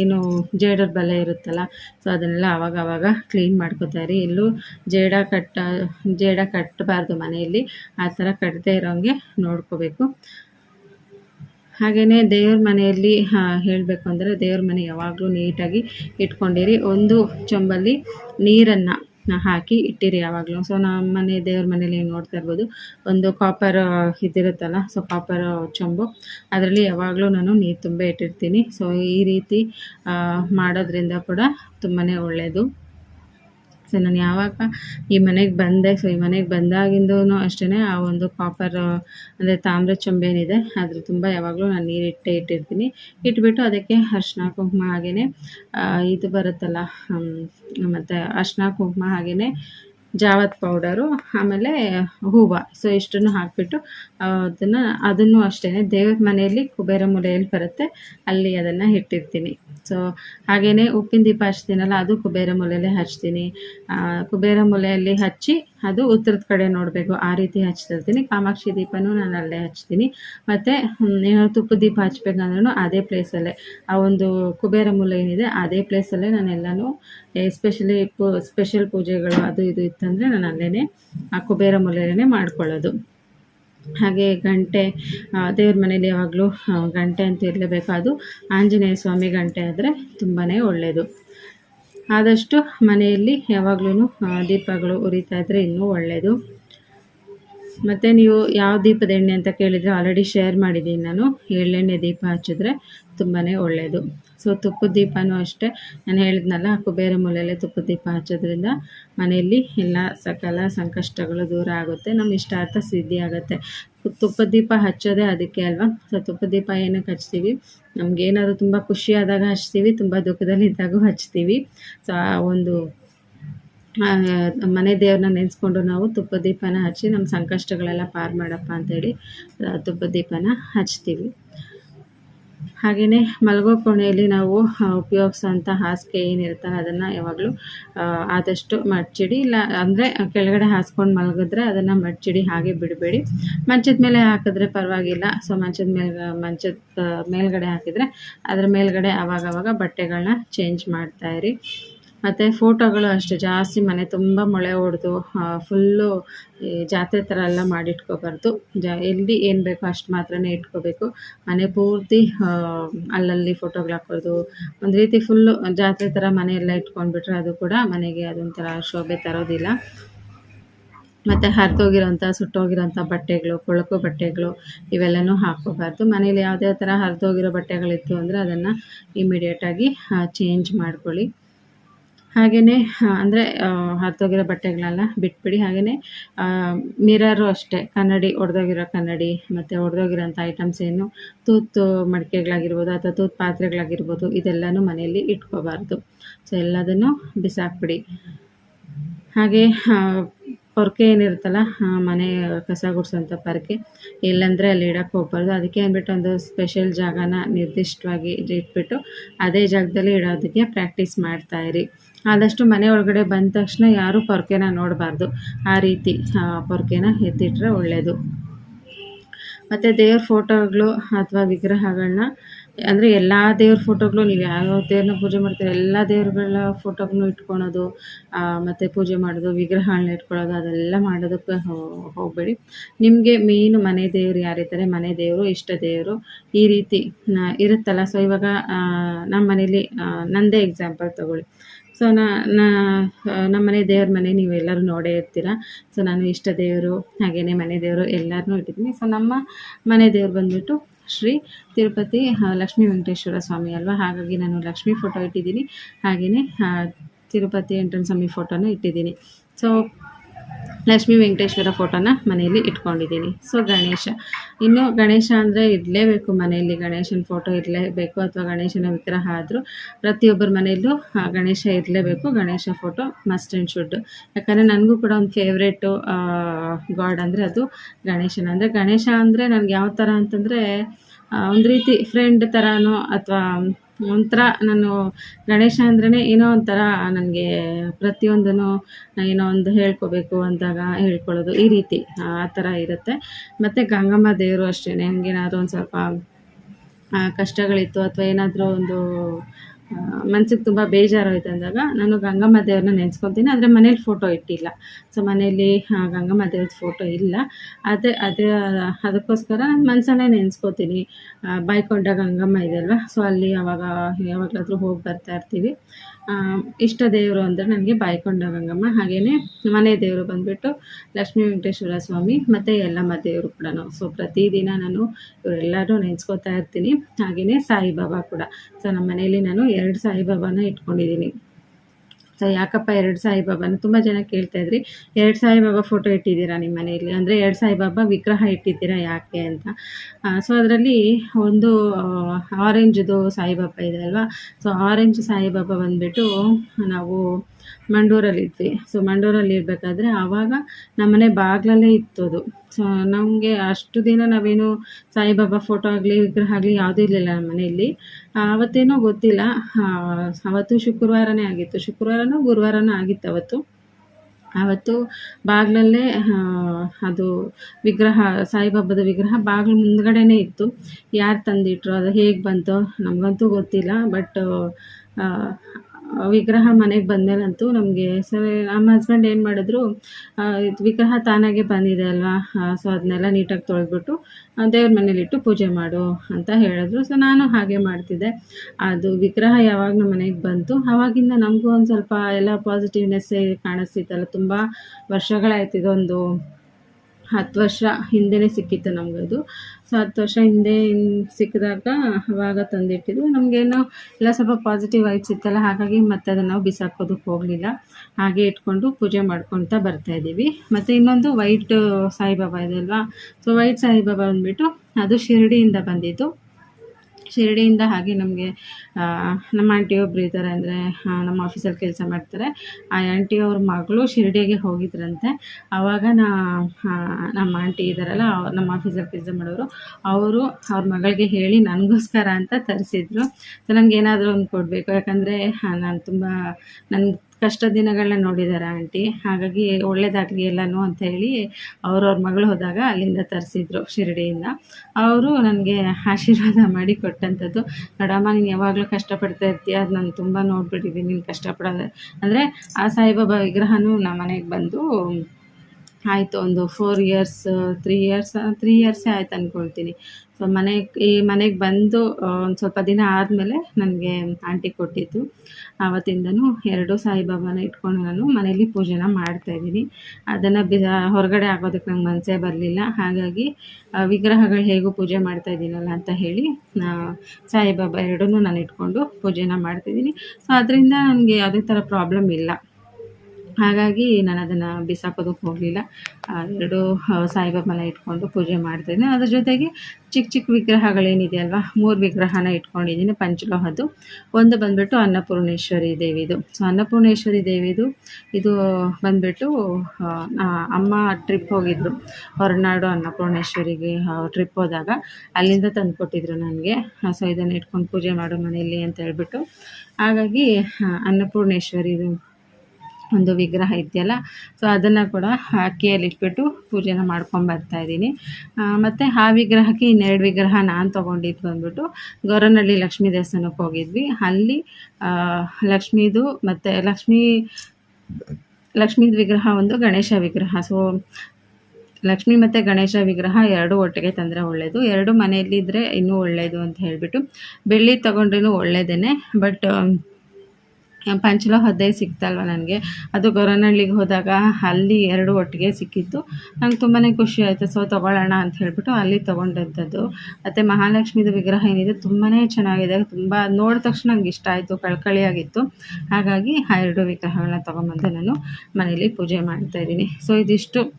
ಏನು ಜೇಡರ ಬಲೆ ಇರುತ್ತಲ್ಲ ಸೊ ಅದನ್ನೆಲ್ಲ ಆವಾಗ ಆವಾಗ ಕ್ಲೀನ್ ಇರಿ. ಎಲ್ಲೂ ಜೇಡ ಕಟ್ಟ, ಜೇಡ ಕಟ್ಟಬಾರ್ದು ಮನೆಯಲ್ಲಿ, ಆ ಥರ ಕಟ್ಟದೇ ಇರೋಂಗೆ ನೋಡ್ಕೋಬೇಕು. ಹಾಗೆಯೇ ದೇವ್ರ ಮನೆಯಲ್ಲಿ ಹೇಳಬೇಕು ಅಂದರೆ ದೇವ್ರ ಮನೆ ಯಾವಾಗಲೂ ನೀಟಾಗಿ ಇಟ್ಕೊಂಡಿರಿ. ಒಂದು ಚೊಂಬಲ್ಲಿ ನೀರನ್ನು ಹಾಕಿ ಇಟ್ಟಿರಿ ಯಾವಾಗಲೂ. ಸೊ ನಮ್ಮ ಮನೆ, ದೇವ್ರ ಮನೇಲಿ ನೋಡ್ತಾ ಇರ್ಬೋದು, ಒಂದು ಕಾಪರ್ ಇದಿರುತ್ತಲ್ಲ ಸೊ ಕಾಪರ್ ಚೊಂಬು. ಅದರಲ್ಲಿ ಯಾವಾಗಲೂ ನಾನು ನೀರು ತುಂಬ ಇಟ್ಟಿರ್ತೀನಿ. ಸೊ ಈ ರೀತಿ ಮಾಡೋದ್ರಿಂದ ಕೂಡ ತುಂಬಾ ಒಳ್ಳೆಯದು ಸೊ ನಾನು ಯಾವಾಗ ಈ ಮನೆಗೆ ಬಂದೆ, ಸೊ ಈ ಮನೆಗೆ ಬಂದಾಗಿಂದೂ ಅಷ್ಟೇ ಆ ಒಂದು ಕಾಪರ್ ಅಂದರೆ ತಾಮ್ರ ಚೊಂಬೇನಿದೆ ಅದ್ರ ತುಂಬ ಯಾವಾಗಲೂ ನಾನು ನೀರು ಇಟ್ಟೇ ಇಟ್ಟಿರ್ತೀನಿ. ಇಟ್ಬಿಟ್ಟು ಅದಕ್ಕೆ ಅರ್ಶಿನ ಕುಂಕುಮ ಹಾಗೆಯೇ ಇದು ಬರುತ್ತಲ್ಲ ಮತ್ತು ಅರ್ಶಿನ ಕುಂಕುಮ ಹಾಗೆಯೇ ಜಾವತ್ ಪೌಡರು, ಆಮೇಲೆ ಹೂವು. ಸೊ ಇಷ್ಟನ್ನು ಹಾಕಿಬಿಟ್ಟು ಅದನ್ನು ಅದನ್ನು ಅಷ್ಟೇ ದೇವ್ರ ಮನೆಯಲ್ಲಿ ಕುಬೇರ ಮೂಲೆಯಲ್ಲಿ ಬರುತ್ತೆ. ಅಲ್ಲಿ ಅದನ್ನು ಇಟ್ಟಿರ್ತೀನಿ. ಸೊ ಹಾಗೆಯೇ ಉಪ್ಪಿನ ದೀಪ ಹಚ್ತೀನಲ್ಲ, ಅದು ಕುಬೇರ ಮೂಲೆಯಲ್ಲೇ ಹಚ್ತೀನಿ. ಕುಬೇರ ಮೂಲೆಯಲ್ಲಿ ಹಚ್ಚಿ ಅದು ಉತ್ತರದ ಕಡೆ ನೋಡಬೇಕು. ಆ ರೀತಿ ಹಚ್ತಿರ್ತೀನಿ ಕಾಮಾಕ್ಷಿ ದೀಪನೂ ನಾನು ಅಲ್ಲೇ ಹಚ್ತೀನಿ. ಮತ್ತು ಏನೋ ತುಪ್ಪ ದೀಪ ಹಚ್ಬೇಕಂದ್ರೂ ಅದೇ ಪ್ಲೇಸಲ್ಲೇ ಆ ಒಂದು ಕುಬೇರ ಮೂಲ ಏನಿದೆ, ಅದೇ ಪ್ಲೇಸಲ್ಲೇ ನಾನೆಲ್ಲನೂ ಎಸ್ಪೆಷಲಿ ಪೂ ಸ್ಪೆಷಲ್ ಪೂಜೆಗಳು ಅದು ಇದು ಇತ್ತಂದರೆ ನಾನು ಅಲ್ಲೇ ಆ ಕುಬೇರ ಮೂಲೆಯಲ್ಲೇ ಮಾಡ್ಕೊಳ್ಳೋದು. ಹಾಗೆ ಗಂಟೆ ದೇವ್ರ ಮನೇಲಿ ಯಾವಾಗಲೂ ಗಂಟೆ ಅಂತ ಇರಲೇಬೇಕು. ಅದು ಆಂಜನೇಯ ಸ್ವಾಮಿ ಗಂಟೆ ಆದರೆ ತುಂಬಾ ಒಳ್ಳೆಯದು ಆದಷ್ಟು ಮನೆಯಲ್ಲಿ ಯಾವಾಗಲೂ ದೀಪಗಳು ಉರಿತಾ ಇದ್ದರೆ ಇನ್ನೂ ಒಳ್ಳೆಯದು ಮತ್ತು ನೀವು ಯಾವ ದೀಪದ ಎಣ್ಣೆ ಅಂತ ಕೇಳಿದರೆ ಆಲ್ರೆಡಿ ಶೇರ್ ಮಾಡಿದ್ದೀನಿ ನಾನು. ಎಳ್ಳೆಣ್ಣೆ ದೀಪ ಹಚ್ಚಿದ್ರೆ ತುಂಬಾ ಒಳ್ಳೆಯದು ಸೊ ತುಪ್ಪದ ದೀಪನೂ ಅಷ್ಟೇ. ನಾನು ಹೇಳಿದ್ನಲ್ಲ ಕುಬೇರ ಮೂಲೆಯಲ್ಲೇ ತುಪ್ಪದ ದೀಪ ಹಚ್ಚೋದ್ರಿಂದ ಮನೆಯಲ್ಲಿ ಎಲ್ಲ ಸಕಲ ಸಂಕಷ್ಟಗಳು ದೂರ ಆಗುತ್ತೆ. ನಮ್ಮ ಇಷ್ಟಾರ್ಥ ಸಿದ್ಧಿ ಆಗುತ್ತೆ ತುಪ್ಪದ ದೀಪ ಹಚ್ಚೋದೇ ಅದಕ್ಕೆ ಅಲ್ವಾ? ಸೊ ತುಪ್ಪದ ದೀಪ ಏನಕ್ಕೆ ಹಚ್ತೀವಿ? ನಮಗೇನಾದ್ರು ತುಂಬ ಖುಷಿಯಾದಾಗ ಹಚ್ತೀವಿ, ತುಂಬ ದುಃಖದಲ್ಲಿದ್ದಾಗೂ ಹಚ್ತೀವಿ. ಸೊ ಆ ಒಂದು ಮನೆ ದೇವ್ರನ್ನ ನೆನೆಸ್ಕೊಂಡು ನಾವು ತುಪ್ಪ ದೀಪನ ಹಚ್ಚಿ ನಮ್ಮ ಸಂಕಷ್ಟಗಳೆಲ್ಲ ಪಾರು ಮಾಡಪ್ಪ ಅಂತೇಳಿ ತುಪ್ಪ ದೀಪನ ಹಚ್ತೀವಿ. ಹಾಗೆಯೇ ಮಲಗೋ ಕೋಣೆಯಲ್ಲಿ ನಾವು ಉಪಯೋಗಿಸೋಂಥ ಹಾಸಿಗೆ ಏನಿರುತ್ತಲ್ಲ ಅದನ್ನು ಯಾವಾಗಲೂ ಆದಷ್ಟು ಮಡ್ಚಿಡಿ. ಇಲ್ಲ ಅಂದರೆ ಕೆಳಗಡೆ ಹಾಸ್ಕೊಂಡು ಮಲಗಿದ್ರೆ ಅದನ್ನು ಮಡ್ಚಿಡಿ, ಹಾಗೆ ಬಿಡಬೇಡಿ. ಮಂಚದ ಮೇಲೆ ಹಾಕಿದ್ರೆ ಪರವಾಗಿಲ್ಲ. ಸೊ ಮಂಚದ ಮೇಲೆ, ಮಂಚದ ಮೇಲ್ಗಡೆ ಹಾಕಿದರೆ ಅದರ ಮೇಲ್ಗಡೆ ಆವಾಗವಾಗ ಬಟ್ಟೆಗಳನ್ನ ಚೇಂಜ್ ಮಾಡ್ತಾಯಿರಿ ಮತ್ತು ಫೋಟೋಗಳು ಅಷ್ಟೇ, ಜಾಸ್ತಿ ಮನೆ ತುಂಬ ಮೊಳೆ ಹೊಡೆದು ಫುಲ್ಲು ಈ ಜಾತ್ರೆ ಥರ ಎಲ್ಲ ಮಾಡಿಟ್ಕೋಬಾರ್ದು. ಜ, ಎಲ್ಲಿ ಏನು ಬೇಕೋ ಅಷ್ಟು ಮಾತ್ರನೇ ಇಟ್ಕೋಬೇಕು. ಮನೆ ಪೂರ್ತಿ ಅಲ್ಲಲ್ಲಿ ಫೋಟೋಗಳು ಹಾಕೋದು. ಒಂದು ರೀತಿ ಫುಲ್ಲು ಜಾತ್ರೆ ಥರ ಮನೆಯೆಲ್ಲ ಇಟ್ಕೊಂಡ್ಬಿಟ್ರೆ ಅದು ಕೂಡ ಮನೆಗೆ ಅದೊಂಥರ ಶೋಭೆ ತರೋದಿಲ್ಲ. ಮತ್ತು ಹರಿದೋಗಿರೋಂಥ, ಸುಟ್ಟೋಗಿರೋಂಥ ಬಟ್ಟೆಗಳು, ಕೊಳಕು ಬಟ್ಟೆಗಳು, ಇವೆಲ್ಲನೂ ಹಾಕ್ಕೋಬಾರ್ದು. ಮನೇಲಿ ಯಾವುದೇ ಥರ ಹರಿದೋಗಿರೋ ಬಟ್ಟೆಗಳಿತ್ತು ಅಂದರೆ ಅದನ್ನು ಇಮಿಡಿಯೇಟಾಗಿ ಚೇಂಜ್ ಮಾಡ್ಕೊಳ್ಳಿ. ಹಾಗೆಯೇ ಅಂದರೆ ಹತ್ತೋಗಿರೋ ಬಟ್ಟೆಗಳೆಲ್ಲ ಬಿಟ್ಬಿಡಿ. ಹಾಗೆಯೇ ಮಿರರು ಅಷ್ಟೇ. ಕನ್ನಡಿ, ಒಡೆದೋಗಿರೋ ಕನ್ನಡಿ, ಮತ್ತು ಒಡೆದೋಗಿರೋಂಥ ಐಟಮ್ಸ್ ಏನು, ತೂತು ಮಡಿಕೆಗಳಾಗಿರ್ಬೋದು ಅಥವಾ ತೂತು ಪಾತ್ರೆಗಳಾಗಿರ್ಬೋದು, ಇದೆಲ್ಲನೂ ಮನೆಯಲ್ಲಿ ಇಟ್ಕೋಬಾರ್ದು. ಸೊ ಎಲ್ಲದನ್ನು ಬಿಸಾಕ್ಬಿಡಿ. ಹಾಗೆ ಪೊರ್ಕೆ ಏನಿರುತ್ತಲ್ಲ ಮನೆ ಕಸ ಗುಡಿಸೋಂಥ ಪೊರ್ಕೆ ಇಲ್ಲಾಂದರೆ ಅಲ್ಲಿ ಇಡೋಕ್ಕೆ ಹೋಗ್ಬಾರ್ದು. ಅದಕ್ಕೆ ಅಂದ್ಬಿಟ್ಟು ಒಂದು ಸ್ಪೆಷಲ್ ಜಾಗನ ನಿರ್ದಿಷ್ಟವಾಗಿ ಇಟ್ಬಿಟ್ಟು, ಅದೇ ಜಾಗದಲ್ಲಿ ಇಡೋದಕ್ಕೆ ಪ್ರಾಕ್ಟೀಸ್ ಮಾಡ್ತಾಯಿರಿ ಆದಷ್ಟು ಮನೆ ಒಳಗಡೆ ಬಂದ ತಕ್ಷಣ ಯಾರೂ ಪೊರ್ಕೆನ ನೋಡಬಾರ್ದು. ಆ ರೀತಿ ಪೊರ್ಕೆನ ಎತ್ತಿಟ್ರೆ ಒಳ್ಳೆಯದು ಮತ್ತು ದೇವ್ರ ಫೋಟೋಗಳು ಅಥವಾ ವಿಗ್ರಹಗಳನ್ನ ಅಂದರೆ ಎಲ್ಲ ದೇವ್ರ ಫೋಟೋಗಳು, ನೀವು ಯಾವ್ಯಾವ ದೇವ್ರನ್ನ ಪೂಜೆ ಮಾಡ್ತೀರ, ಎಲ್ಲ ದೇವ್ರುಗಳ ಫೋಟೋಗಳನ್ನೂ ಇಟ್ಕೊಳೋದು ಮತ್ತು ಪೂಜೆ ಮಾಡೋದು ವಿಗ್ರಹಗಳನ್ನ ಇಟ್ಕೊಳ್ಳೋದು ಅದೆಲ್ಲ ಮಾಡೋದಕ್ಕೆ ಹೋಗಬೇಡಿ. ನಿಮಗೆ ಮೇಯ್ನು ಮನೆ ದೇವರು ಯಾರಿದ್ದಾರೆ ಮನೆ ದೇವರು, ಇಷ್ಟ ದೇವರು, ಈ ರೀತಿ ಇರುತ್ತಲ್ಲ. ಸೊ ಇವಾಗ ನಮ್ಮ ಮನೇಲಿ ನನ್ನದೇ ಎಕ್ಸಾಂಪಲ್ ತೊಗೊಳ್ಳಿ. ಸೊ ನಮ್ಮ ಮನೆ ದೇವ್ರ ಮನೆ ನೀವೆಲ್ಲರೂ ನೋಡೇ ಇರ್ತೀರ. ಸೊ ನಾನು ಇಷ್ಟ ದೇವರು ಹಾಗೆಯೇ ಮನೆ ದೇವರು ಎಲ್ಲರನ್ನೂ ಇಟ್ಟಿದ್ದೀನಿ. ಸೊ ನಮ್ಮ ಮನೆ ದೇವ್ರು ಬಂದುಬಿಟ್ಟು ಶ್ರೀ ತಿರುಪತಿ ಲಕ್ಷ್ಮೀ ವೆಂಕಟೇಶ್ವರ ಸ್ವಾಮಿ ಅಲ್ವಾ? ಹಾಗಾಗಿ ನಾನು ಲಕ್ಷ್ಮೀ ಫೋಟೋ ಇಟ್ಟಿದ್ದೀನಿ. ಹಾಗೆಯೇ ತಿರುಪತಿ ವೆಂಕಟೇಶ್ವರ ಸ್ವಾಮಿ ಫೋಟೋನ ಇಟ್ಟಿದ್ದೀನಿ. ಸೊ ಲಕ್ಷ್ಮೀ ವೆಂಕಟೇಶ್ವರ ಫೋಟೋನ ಮನೆಯಲ್ಲಿ ಇಟ್ಕೊಂಡಿದ್ದೀನಿ. ಸೊ ಗಣೇಶ. ಇನ್ನು ಗಣೇಶ ಅಂದರೆ ಇರಲೇಬೇಕು ಮನೆಯಲ್ಲಿ. ಗಣೇಶನ ಫೋಟೋ ಇರಲೇಬೇಕು ಅಥವಾ ಗಣೇಶನ ವಿಗ್ರಹ ಆದರೂ ಪ್ರತಿಯೊಬ್ಬರ ಮನೆಯಲ್ಲೂ ಗಣೇಶ ಇರಲೇಬೇಕು. Ganesha photo must and should ಯಾಕಂದರೆ ನನಗೂ ಕೂಡ ಒಂದು ಫೇವ್ರೇಟು ಗಾಡ್ ಅಂದರೆ ಅದು ಗಣೇಶನ. ಅಂದರೆ ಗಣೇಶ ಅಂದರೆ ನನಗೆ ಯಾವ ಥರ ಅಂತಂದರೆ ಒಂದು ರೀತಿ ಫ್ರೆಂಡ್ ಥರನೋ ಅಥವಾ ಒಂಥರ ನಾನು ಗಣೇಶ ಅಂದ್ರೇ ಏನೋ ಒಂಥರ ನನಗೆ ಪ್ರತಿಯೊಂದೂ ಏನೋ ಒಂದು ಹೇಳ್ಕೊಬೇಕು ಅಂದಾಗ ಹೇಳ್ಕೊಳ್ಳೋದು ಈ ರೀತಿ, ಆ ಥರ ಇರುತ್ತೆ. ಮತ್ತು ಗಂಗಮ್ಮ ದೇವರು ಅಷ್ಟೇ, ನನಗೇನಾದ್ರು ಒಂದು ಸ್ವಲ್ಪ ಕಷ್ಟಗಳಿತ್ತು ಅಥವಾ ಏನಾದರೂ ಒಂದು ಮನ್ಸಿಗೆ ತುಂಬ ಬೇಜಾರಾಯ್ತು ಅಂದಾಗ ನಾನು ಗಂಗಮ್ಮ ದೇವ್ರನ್ನ ನೆನೆಸ್ಕೊತೀನಿ ಆದರೆ ಮನೇಲಿ ಫೋಟೋ ಇಟ್ಟಿಲ್ಲ. ಸೊ ಮನೇಲಿ ಗಂಗಮ್ಮ ದೇವ್ರದ್ದು ಫೋಟೋ ಇಲ್ಲ. ಅದೇ ಅದೇ, ಅದಕ್ಕೋಸ್ಕರ ನಾನು ಮನಸ್ಸಲ್ಲೇ ನೆನೆಸ್ಕೋತೀನಿ. ಬೈಕೊಂಡ ಗಂಗಮ್ಮ ಇದೆ ಅಲ್ವಾ ಸೊ ಅಲ್ಲಿ ಯಾವಾಗ ಯಾವಾಗಲಾದರೂ ಹೋಗಿ ಬರ್ತಾ ಇರ್ತೀವಿ. ಇಷ್ಟ ದೇವರು ಅಂದರೆ ನನಗೆ ಬಾಯ್ಕೊಂಡ ಗಂಗಮ್ಮ. ಹಾಗೆಯೇ ಮನೆ ದೇವರು ಬಂದುಬಿಟ್ಟು ಲಕ್ಷ್ಮೀ ವೆಂಕಟೇಶ್ವರ ಸ್ವಾಮಿ ಮತ್ತು ಎಲ್ಲಮ್ಮ ದೇವರು ಕೂಡ ಸೊ ಪ್ರತಿದಿನ ನಾನು ಇವರೆಲ್ಲರೂ ನೆನೆಸ್ಕೋತಾ ಇರ್ತೀನಿ. ಹಾಗೆಯೇ ಸಾಯಿಬಾಬಾ ಕೂಡ. ಸೊ ನಮ್ಮ ಮನೆಯಲ್ಲಿ ನಾನು ಎರಡು ಸಾಯಿಬಾಬಾನ ಇಟ್ಕೊಂಡಿದ್ದೀನಿ. ಸೊ ಯಾಕಪ್ಪ ಎರಡು ಸಾಯಿಬಾಬಾನ ತುಂಬ ಜನ ಕೇಳ್ತಾ ಇದ್ರಿ. ಎರಡು ಸಾಯಿಬಾಬಾ ಫೋಟೋ ಇಟ್ಟಿದ್ದೀರಾ ನಿಮ್ಮ ಮನೆಯಲ್ಲಿ? ಅಂದರೆ ಎರಡು ಸಾಯಿಬಾಬಾ ವಿಗ್ರಹ ಇಟ್ಟಿದ್ದೀರಾ ಯಾಕೆ ಅಂತ. ಸೊ ಅದರಲ್ಲಿ ಒಂದು ಆರೆಂಜ್ದು ಸಾಯಿಬಾಬಾ ಇದೆ ಅಲ್ವಾ? ಸೊ ಆರೆಂಜ್ ಸಾಯಿಬಾಬಾ ಬಂದುಬಿಟ್ಟು ನಾವು ಮಂಡೂರಲ್ಲಿದ್ವಿ ಸೊ ಮಂಡೂರಲ್ಲಿ ಇರಬೇಕಾದ್ರೆ ಆವಾಗ ನಮ್ಮನೆ ಬಾಗಿಲಲ್ಲೇ ಇತ್ತು ಅದು ಸೊ ನಮಗೆ ಅಷ್ಟು ದಿನ ನಾವೇನು ಸಾಯಿಬಾಬಾ ಫೋಟೋ ಆಗಲಿ, ವಿಗ್ರಹ ಆಗಲಿ ಯಾವುದೂ ಇರಲಿಲ್ಲ ನಮ್ಮ ಮನೆಯಲ್ಲಿ. ಆವತ್ತೇನೋ ಗೊತ್ತಿಲ್ಲ. ಅವತ್ತು ಶುಕ್ರವಾರನೇ ಆಗಿತ್ತು. ಶುಕ್ರವಾರನೋ ಗುರುವಾರನೋ ಆಗಿತ್ತು ಅವತ್ತು. ಆವತ್ತು ಬಾಗಿಲಲ್ಲೇ ಅದು ವಿಗ್ರಹ, ಸಾಯಿಬಾಬಾದ ವಿಗ್ರಹ ಬಾಗಿಲು ಮುಂದ್ಗಡೆನೇ ಇತ್ತು. ಯಾರು ತಂದಿಟ್ರು, ಅದು ಹೇಗೆ ಬಂತು ನಮಗಂತೂ ಗೊತ್ತಿಲ್ಲ. ಬಟ್ ವಿಗ್ರಹ ಮನೆಗೆ ಬಂದಮೇಲಂತೂ ನಮಗೆ ಸೊ, ನಮ್ಮ ಹಸ್ಬೆಂಡ್ ಏನು ಮಾಡಿದ್ರು ವಿಗ್ರಹ ತಾನಾಗೆ ಬಂದಿದೆ ಅಲ್ವಾ? ಸೊ ಅದನ್ನೆಲ್ಲ ನೀಟಾಗಿ ತೊಳೆದ್ಬಿಟ್ಟು ದೇವ್ರ ಮನೇಲಿಟ್ಟು ಪೂಜೆ ಮಾಡು ಅಂತ ಹೇಳಿದ್ರು. ಸೊ ನಾನು ಹಾಗೆ ಮಾಡ್ತಿದ್ದೆ. ಅದು ವಿಗ್ರಹ ಯಾವಾಗ ನಮ್ಮ ಮನೆಗೆ ಬಂತು ಆವಾಗಿಂದ ನಮಗೂ ಒಂದು ಸ್ವಲ್ಪ ಎಲ್ಲ ಪಾಸಿಟಿವ್ನೆಸ್ಸೇ ಕಾಣಿಸ್ತಿತ್ತಲ್ಲ. ತುಂಬ ವರ್ಷಗಳಾಯ್ತು ಇದೊಂದು ಹತ್ತು ವರ್ಷ ಹಿಂದೆನೇ ಸಿಕ್ಕಿತ್ತು ನಮಗದು. ಸೊ ಹತ್ತು ವರ್ಷ ಹಿಂದೆ ಸಿಕ್ಕಿದಾಗ ಅವಾಗ ತಂದಿಟ್ಟಿದ್ದು ನಮಗೇನೋ ಎಲ್ಲ ಸ್ವಲ್ಪ ಪಾಸಿಟಿವ್ ವೈಬ್ಸ್ ಇತ್ತಲ್ಲ, ಹಾಗಾಗಿ ಮತ್ತೆ ಅದನ್ನು ನಾವು ಬಿಸಾಕೋದಕ್ಕೆ ಹೋಗಲಿಲ್ಲ. ಹಾಗೆ ಇಟ್ಕೊಂಡು ಪೂಜೆ ಮಾಡ್ಕೊಳ್ತಾ ಬರ್ತಾ ಇದ್ದೀವಿ. ಮತ್ತು ಇನ್ನೊಂದು ವೈಟ್ ಸಾಯಿಬಾಬಾ ಇದೆ ಅಲ್ವಾ? ಸೊ ವೈಟ್ ಸಾಯಿಬಾಬಾ ಬಂದುಬಿಟ್ಟು ಅದು ಶಿರಡಿಯಿಂದ ಬಂದಿದ್ದು. ಶಿರಡಿಯಿಂದ ಹಾಗೆ ನಮಗೆ ನಮ್ಮ ಆಂಟಿ ಒಬ್ರು ಇದ್ದಾರೆ ಅಂದರೆ ನಮ್ಮ ಆಫೀಸಲ್ಲಿ ಕೆಲಸ ಮಾಡ್ತಾರೆ. ಆ ಆಂಟಿ ಅವ್ರ ಮಗಳು ಶಿರಡಿಗೆ ಹೋಗಿದ್ರಂತೆ. ಆವಾಗ ನಾ ನಮ್ಮ ಆಂಟಿ ಇದ್ದಾರಲ್ಲ ನಮ್ಮ ಆಫೀಸಲ್ಲಿ ಕೆಲಸ ಮಾಡೋರು, ಅವರು ಅವ್ರ ಮಗಳಿಗೆ ಹೇಳಿ ನನಗೋಸ್ಕರ ಅಂತ ತರಿಸಿದ್ರು. ಸೊ ನನಗೇನಾದರೂ ಒಂದು ಕೊಡಬೇಕು. ಯಾಕಂದರೆ ನಾನು ತುಂಬ ನನ್ನ ಕಷ್ಟ ದಿನಗಳನ್ನ ನೋಡಿದ್ದಾರೆ ಆಂಟಿ. ಹಾಗಾಗಿ ಒಳ್ಳೇದಾಗಲಿ ಎಲ್ಲಾನು ಅಂತ ಹೇಳಿ ಅವ್ರವ್ರ ಮಗಳು ಹೋದಾಗ ಅಲ್ಲಿಂದ ತರಿಸಿದ್ರು ಶಿರಡಿಯಿಂದ. ಅವರು ನನಗೆ ಆಶೀರ್ವಾದ ಮಾಡಿ ಕೊಟ್ಟಂಥದ್ದು ನೋಡಮ್ಮ, ನೀನು ಯಾವಾಗಲೂ ಕಷ್ಟಪಡ್ತಾ ಇರ್ತೀಯ? ಅದು ನಾನು ತುಂಬ ನೋಡ್ಬಿಟ್ಟಿದ್ದೀನಿ ನೀನು ಕಷ್ಟಪಡೋದು. ಅಂದರೆ ಆ ಸಾಯಿಬಾಬಾ ವಿಗ್ರಹನೂ ನಮ್ಮ ಮನೆಗೆ ಬಂದು ಆಯಿತು, ಒಂದು four years three years three ಇಯರ್ಸೇ ಆಯ್ತು ಅಂದ್ಕೊಳ್ತೀನಿ ಸೊ ಮನೆಗೆ ಈ ಮನೆಗೆ ಬಂದು ಒಂದು ಸ್ವಲ್ಪ ದಿನ ಆದಮೇಲೆ ನನಗೆ ಆಂಟಿ ಕೊಟ್ಟಿದ್ದು. ಆವತ್ತಿಂದನೂ ಎರಡು ಸಾಯಿಬಾಬಾನ ಇಟ್ಕೊಂಡು ನಾನು ಮನೇಲಿ ಪೂಜೆನ ಮಾಡ್ತಾಯಿದ್ದೀನಿ ಅದನ್ನು ಬಿ ಹೊರಗಡೆ ಆಗೋದಕ್ಕೆ ನಂಗೆ ಮನಸ್ಸೇ ಬರಲಿಲ್ಲ. ಹಾಗಾಗಿ ವಿಗ್ರಹಗಳು ಹೇಗೂ ಪೂಜೆ ಮಾಡ್ತಾ ಇದ್ದೀನಲ್ಲ ಅಂತ ಹೇಳಿ ಸಾಯಿಬಾಬಾ ಎರಡನ್ನೂ ನಾನು ಇಟ್ಕೊಂಡು ಪೂಜೆನ ಮಾಡ್ತಿದ್ದೀನಿ ಸೊ ಅದರಿಂದ ನನಗೆ ಯಾವುದೇ ಥರ ಪ್ರಾಬ್ಲಮ್ ಇಲ್ಲ. ಹಾಗಾಗಿ ನಾನು ಅದನ್ನು ಬಿಸಾಕೋದಕ್ಕೆ ಹೋಗಲಿಲ್ಲ. ಎರಡು ಸಾಯಿಬಾಬಲ್ಲ ಇಟ್ಕೊಂಡು ಪೂಜೆ ಮಾಡ್ತೇನೆ ಅದ್ರ ಜೊತೆಗೆ ಚಿಕ್ಕ ಚಿಕ್ಕ ವಿಗ್ರಹಗಳೇನಿದೆ ಅಲ್ವಾ ಮೂರು ವಿಗ್ರಹನ ಇಟ್ಕೊಂಡಿದ್ದೀನಿ ಪಂಚಲೋಹದ್ದು. ಒಂದು ಬಂದುಬಿಟ್ಟು ಅನ್ನಪೂರ್ಣೇಶ್ವರಿ ದೇವಿದು. ಸೊ ಅನ್ನಪೂರ್ಣೇಶ್ವರಿ ದೇವಿದು, ಇದು ಬಂದುಬಿಟ್ಟು ಅಮ್ಮ ಟ್ರಿಪ್ ಹೋಗಿದ್ರು. ಹೊರನಾಡು ಅನ್ನಪೂರ್ಣೇಶ್ವರಿಗೆ ಟ್ರಿಪ್ ಹೋದಾಗ. ಅಲ್ಲಿಂದ ತಂದುಕೊಟ್ಟಿದ್ರು ನನಗೆ. ಸೊ ಇದನ್ನು ಇಟ್ಕೊಂಡು ಪೂಜೆ ಮಾಡೋ ಮನೆಯಲ್ಲಿ ಅಂತ ಹೇಳ್ಬಿಟ್ಟು. ಹಾಗಾಗಿ ಅನ್ನಪೂರ್ಣೇಶ್ವರಿದು ಒಂದು ವಿಗ್ರಹ ಇದೆಯಲ್ಲ ಸೊ ಅದನ್ನು ಕೂಡ ಅಕ್ಕಿಯಲ್ಲಿ ಇಟ್ಬಿಟ್ಟು ಪೂಜೆನ ಮಾಡ್ಕೊಂಡು ಬರ್ತಾ ಇದ್ದೀನಿ. ಮತ್ತು ಆ ವಿಗ್ರಹಕ್ಕೆ ಇನ್ನೆರಡು ವಿಗ್ರಹ ನಾನು ತೊಗೊಂಡಿದ್ದು ಬಂದ್ಬಿಟ್ಟು ಗೊರನಹಳ್ಳಿ ಲಕ್ಷ್ಮೀ ದೇವಸ್ಥಾನಕ್ಕೆ ಹೋಗಿದ್ವಿ. ಅಲ್ಲಿ ಲಕ್ಷ್ಮೀದು ಮತ್ತು ಲಕ್ಷ್ಮೀ, ಲಕ್ಷ್ಮೀದ ವಿಗ್ರಹ ಒಂದು ಗಣೇಶ ವಿಗ್ರಹ. ಸೊ ಲಕ್ಷ್ಮಿ ಮತ್ತು ಗಣೇಶ ವಿಗ್ರಹ ಎರಡು ಒಟ್ಟಿಗೆ ತಂದರೆ ಒಳ್ಳೆಯದು ಎರಡು ಮನೆಯಲ್ಲಿದ್ದರೆ ಇನ್ನೂ ಒಳ್ಳೆಯದು ಅಂತ ಹೇಳಿಬಿಟ್ಟು ಬೆಳ್ಳಿ ತೊಗೊಂಡ್ರೂ ಒಳ್ಳೆಯದೇ ಬಟ್ ಪಂಚಲೋ ಹದಿನೈದು ಸಿಕ್ತಲ್ವ ನನಗೆ? ಅದು ಗೊರನಹಳ್ಳಿಗೆ ಹೋದಾಗ ಅಲ್ಲಿ ಎರಡು ಒಟ್ಟಿಗೆ ಸಿಕ್ಕಿತ್ತು. ನಂಗೆ ತುಂಬಾ ಖುಷಿ ಆಯಿತು. ಸೊ, ತೊಗೊಳ್ಳೋಣ ಅಂತ ಹೇಳ್ಬಿಟ್ಟು ಅಲ್ಲಿ ತೊಗೊಂಡಂಥದ್ದು. ಮತ್ತು ಮಹಾಲಕ್ಷ್ಮಿದು ವಿಗ್ರಹ ಏನಿದೆ ತುಂಬಾ ಚೆನ್ನಾಗಿದೆ. ತುಂಬ ನೋಡಿದ ತಕ್ಷಣ ನಂಗೆ ಇಷ್ಟ ಆಯಿತು. ಕಳ್ಕಳಿಯಾಗಿತ್ತು. ಹಾಗಾಗಿ ಆ ಎರಡು ವಿಗ್ರಹಗಳನ್ನ ತೊಗೊಂಬಂದು ನಾನು ಮನೇಲಿ ಪೂಜೆ ಮಾಡ್ತಾಯಿದ್ದೀನಿ ಸೊ, ಇದಿಷ್ಟು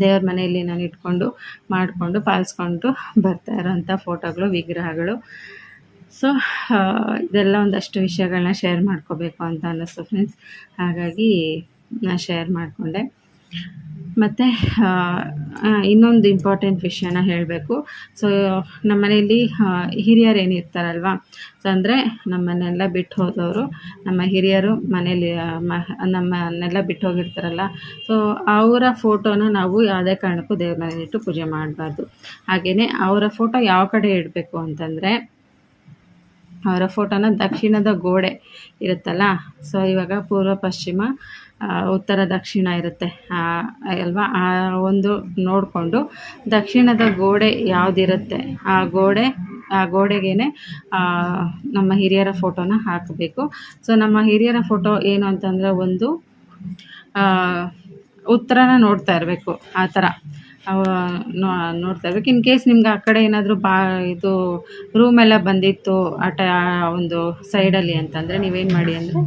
ದೇವ್ರ ಮನೆಯಲ್ಲಿ ನಾನು ಇಟ್ಕೊಂಡು ಮಾಡಿಕೊಂಡು ಪಾಲಿಸ್ಕೊಂಡು ಬರ್ತಾ ಇರೋಂಥ ಫೋಟೋಗಳು, ವಿಗ್ರಹಗಳು. ಸೊ ಇದೆಲ್ಲ ಒಂದಷ್ಟು ವಿಷಯಗಳನ್ನ ಶೇರ್ ಮಾಡ್ಕೋಬೇಕು ಅಂತ ಅನ್ನಿಸ್ತು ಫ್ರೆಂಡ್ಸ್ ಹಾಗಾಗಿ ನಾನು ಶೇರ್ ಮಾಡಿಕೊಂಡೆ. ಮತ್ತು ಇನ್ನೊಂದು ಇಂಪಾರ್ಟೆಂಟ್ ವಿಷಯನ ಹೇಳಬೇಕು. ಸೊ ನಮ್ಮ ಮನೆಯಲ್ಲಿ ಹಿರಿಯರು ಏನಿರ್ತಾರಲ್ವ? ಸೊ ಅಂದರೆ ನಮ್ಮನ್ನೆಲ್ಲ ಬಿಟ್ಟು ಹೋದವರು, ನಮ್ಮ ಹಿರಿಯರು ಮನೇಲಿ ಮ, ನಮ್ಮನ್ನೆಲ್ಲ ಬಿಟ್ಟು ಹೋಗಿರ್ತಾರಲ್ಲ? ಸೊ ಅವರ ಫೋಟೋನ ನಾವು ಯಾವುದೇ ಕಾರಣಕ್ಕೂ ದೇವ್ರ ಮನೇಲಿಟ್ಟು ಪೂಜೆ ಮಾಡಬಾರ್ದು. ಹಾಗೆಯೇ ಅವರ ಫೋಟೋ ಯಾವ ಕಡೆ ಇಡಬೇಕು ಅಂತಂದರೆ ಅವರ ಫೋಟೋನ ದಕ್ಷಿಣದ ಗೋಡೆ ಇರುತ್ತಲ್ಲ? ಸೊ ಇವಾಗ ಪೂರ್ವ, ಪಶ್ಚಿಮ ಉತ್ತರ, ದಕ್ಷಿಣ ಇರುತ್ತೆ. ಅಲ್ವಾ? ಆ ಒಂದು ನೋಡಿಕೊಂಡು ದಕ್ಷಿಣದ ಗೋಡೆ ಯಾವುದಿರುತ್ತೆ? ಆ ಗೋಡೆ, ಆ ಗೋಡೆಗೇ ನಮ್ಮ ಹಿರಿಯರ ಫೋಟೋನ ಹಾಕಬೇಕು. ಸೊ ನಮ್ಮ ಹಿರಿಯರ ಫೋಟೋ ಏನು ಅಂತಂದರೆ ಒಂದು ಉತ್ತರನ ನೋಡ್ತಾ ಇರಬೇಕು, ಆ ಥರ. ನೋಡ್ತಾ ಇರ್ಬೇಕು ಇನ್ ಕೇಸ್ ನಿಮ್ಗೆ ಆ ಕಡೆ ಏನಾದರೂ ಬಾ, ಇದು ರೂಮೆಲ್ಲ ಬಂದಿತ್ತು ಆಟ ಒಂದು ಸೈಡಲ್ಲಿ ಅಂತಂದರೆ ನೀವೇನು ಮಾಡಿ ಅಂದರೆ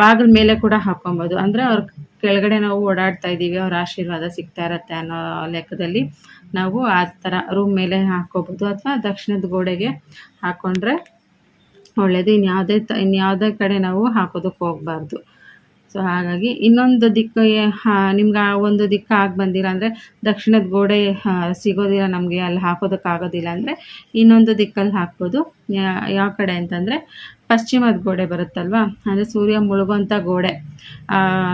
ಬಾಗಿಲ ಮೇಲೆ ಕೂಡ ಹಾಕ್ಕೊಬೋದು. ಅಂದರೆ ಅವ್ರ ಕೆಳಗಡೆ ನಾವು ಓಡಾಡ್ತಾ ಇದ್ದೀವಿ, ಅವ್ರ ಆಶೀರ್ವಾದ ಸಿಗ್ತಾ ಇರತ್ತೆ ಅನ್ನೋ ಲೆಕ್ಕದಲ್ಲಿ ನಾವು ಆ ಥರ ರೂಮ್ ಮೇಲೆ ಹಾಕ್ಕೋಬೋದು. ಅಥವಾ ದಕ್ಷಿಣದ ಗೋಡೆಗೆ ಹಾಕ್ಕೊಂಡ್ರೆ ಒಳ್ಳೆಯದು ಇನ್ಯಾವುದೇ ತ, ಇನ್ಯಾವುದೇ ಕಡೆ ನಾವು ಹಾಕೋದಕ್ಕೆ ಹೋಗಬಾರ್ದು. ಸೊ ಹಾಗಾಗಿ ಇನ್ನೊಂದು ದಿಕ್ಕು ನಿಮ್ಗೆ ಆ ಒಂದು ದಿಕ್ಕು ಆಗಿ ಬಂದಿಲ್ಲ ಅಂದರೆ ದಕ್ಷಿಣದ ಗೋಡೆ ಸಿಗೋದಿಲ್ಲ ನಮಗೆ, ಅಲ್ಲಿ ಹಾಕೋದಕ್ಕಾಗೋದಿಲ್ಲ ಅಂದರೆ ಇನ್ನೊಂದು ದಿಕ್ಕಲ್ಲಿ ಹಾಕ್ಬೋದು. ಯಾವ ಕಡೆ ಅಂತಂದರೆ ಪಶ್ಚಿಮದ ಗೋಡೆ ಬರುತ್ತಲ್ವ? ಅಂದರೆ ಸೂರ್ಯ ಮುಳುಗುವಂಥ ಗೋಡೆ.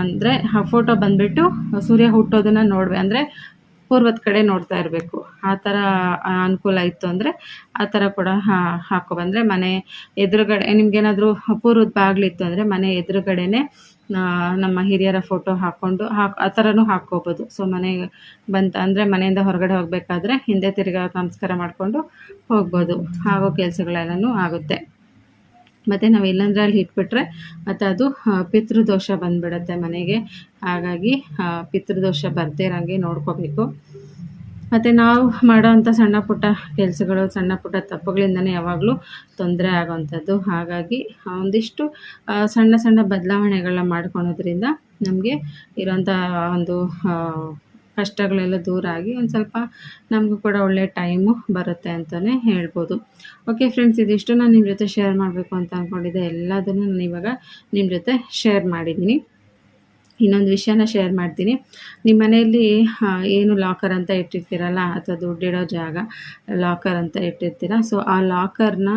ಅಂದರೆ ಫೋಟೋ ಬಂದುಬಿಟ್ಟು ಸೂರ್ಯ ಹುಟ್ಟೋದನ್ನು ನೋಡ್ಬೇ, ಅಂದರೆ ಪೂರ್ವದ ಕಡೆ ನೋಡ್ತಾ ಇರಬೇಕು. ಆ ಥರ ಅನುಕೂಲ ಇತ್ತು ಅಂದರೆ ಆ ಥರ ಕೂಡ ಹಾಕೋ ಬಂದರೆ ಮನೆ ಎದುರುಗಡೆ, ನಿಮ್ಗೇನಾದರೂ ಪೂರ್ವದ ಬಾಗಿಲಿತ್ತು ಅಂದರೆ ಮನೆ ಎದುರುಗಡೆನೇ ನಮ್ಮ ಹಿರಿಯರ ಫೋಟೋ ಹಾಕ್ಕೊಂಡು ಹಾಕ್ ಆ ಥರನೂ ಹಾಕ್ಕೋಬೋದು. ಸೊ ಮನೆಗೆ ಬಂತ ಅಂದರೆ ಮನೆಯಿಂದ ಹೊರಗಡೆ ಹೋಗಬೇಕಾದ್ರೆ ಹಿಂದೆ ತಿರುಗಾ ನಮಸ್ಕಾರ ಮಾಡಿಕೊಂಡು ಹೋಗ್ಬೋದು. ಆಗೋ ಕೆಲಸಗಳೆಲ್ಲನೂ ಆಗುತ್ತೆ. ಮತ್ತು ನಾವು ಇಲ್ಲಾಂದರೆ ಅಲ್ಲಿ ಇಟ್ಬಿಟ್ರೆ ಮತ್ತು ಅದು ಪಿತೃದೋಷ ಬಂದುಬಿಡುತ್ತೆ ಮನೆಗೆ. ಹಾಗಾಗಿ ಪಿತೃದೋಷ ಬರ್ದೇ ಇರೋಂಗೆ ನೋಡ್ಕೋಬೇಕು. ಮತ್ತು ನಾವು ಮಾಡೋವಂಥ ಸಣ್ಣ ಪುಟ್ಟ ಕೆಲಸಗಳು, ಸಣ್ಣ ಪುಟ್ಟ ತಪ್ಪುಗಳಿಂದನೇ ಯಾವಾಗಲೂ ತೊಂದರೆ ಆಗೋವಂಥದ್ದು ಹಾಗಾಗಿ ಒಂದಿಷ್ಟು ಸಣ್ಣ ಸಣ್ಣ ಬದಲಾವಣೆಗಳನ್ನ ಮಾಡ್ಕೊಳೋದ್ರಿಂದ ನಮಗೆ ಇರೋಂಥ ಒಂದು ಕಷ್ಟಗಳೆಲ್ಲ ದೂರ ಆಗಿ ಒಂದು ಸ್ವಲ್ಪ ನಮಗೂ ಕೂಡ ಒಳ್ಳೆಯ ಟೈಮು ಬರುತ್ತೆ ಅಂತಲೇ ಹೇಳ್ಬೋದು. ಓಕೆ ಫ್ರೆಂಡ್ಸ್ ಇದಿಷ್ಟು ನಾನು ನಿಮ್ಮ ಜೊತೆ ಶೇರ್ ಮಾಡಬೇಕು ಅಂತ ಅಂದ್ಕೊಂಡಿದ್ದೆ ಎಲ್ಲದನ್ನು ನಾನು ಇವಾಗ ನಿಮ್ಮ ಜೊತೆ ಶೇರ್ ಮಾಡಿದ್ದೀನಿ. ಇನ್ನೊಂದು ವಿಷಯನ ಶೇರ್ ಮಾಡ್ತೀನಿ. ನಿಮ್ಮ ಮನೆಯಲ್ಲಿ ಏನು ಲಾಕರ್ ಅಂತ ಇಟ್ಟಿರ್ತೀರಲ್ಲ, ಅಥವಾ ದುಡ್ಡಿಡೋ ಜಾಗ ಲಾಕರ್ ಅಂತ ಇಟ್ಟಿರ್ತೀರ? ಸೊ ಆ ಲಾಕರ್ನ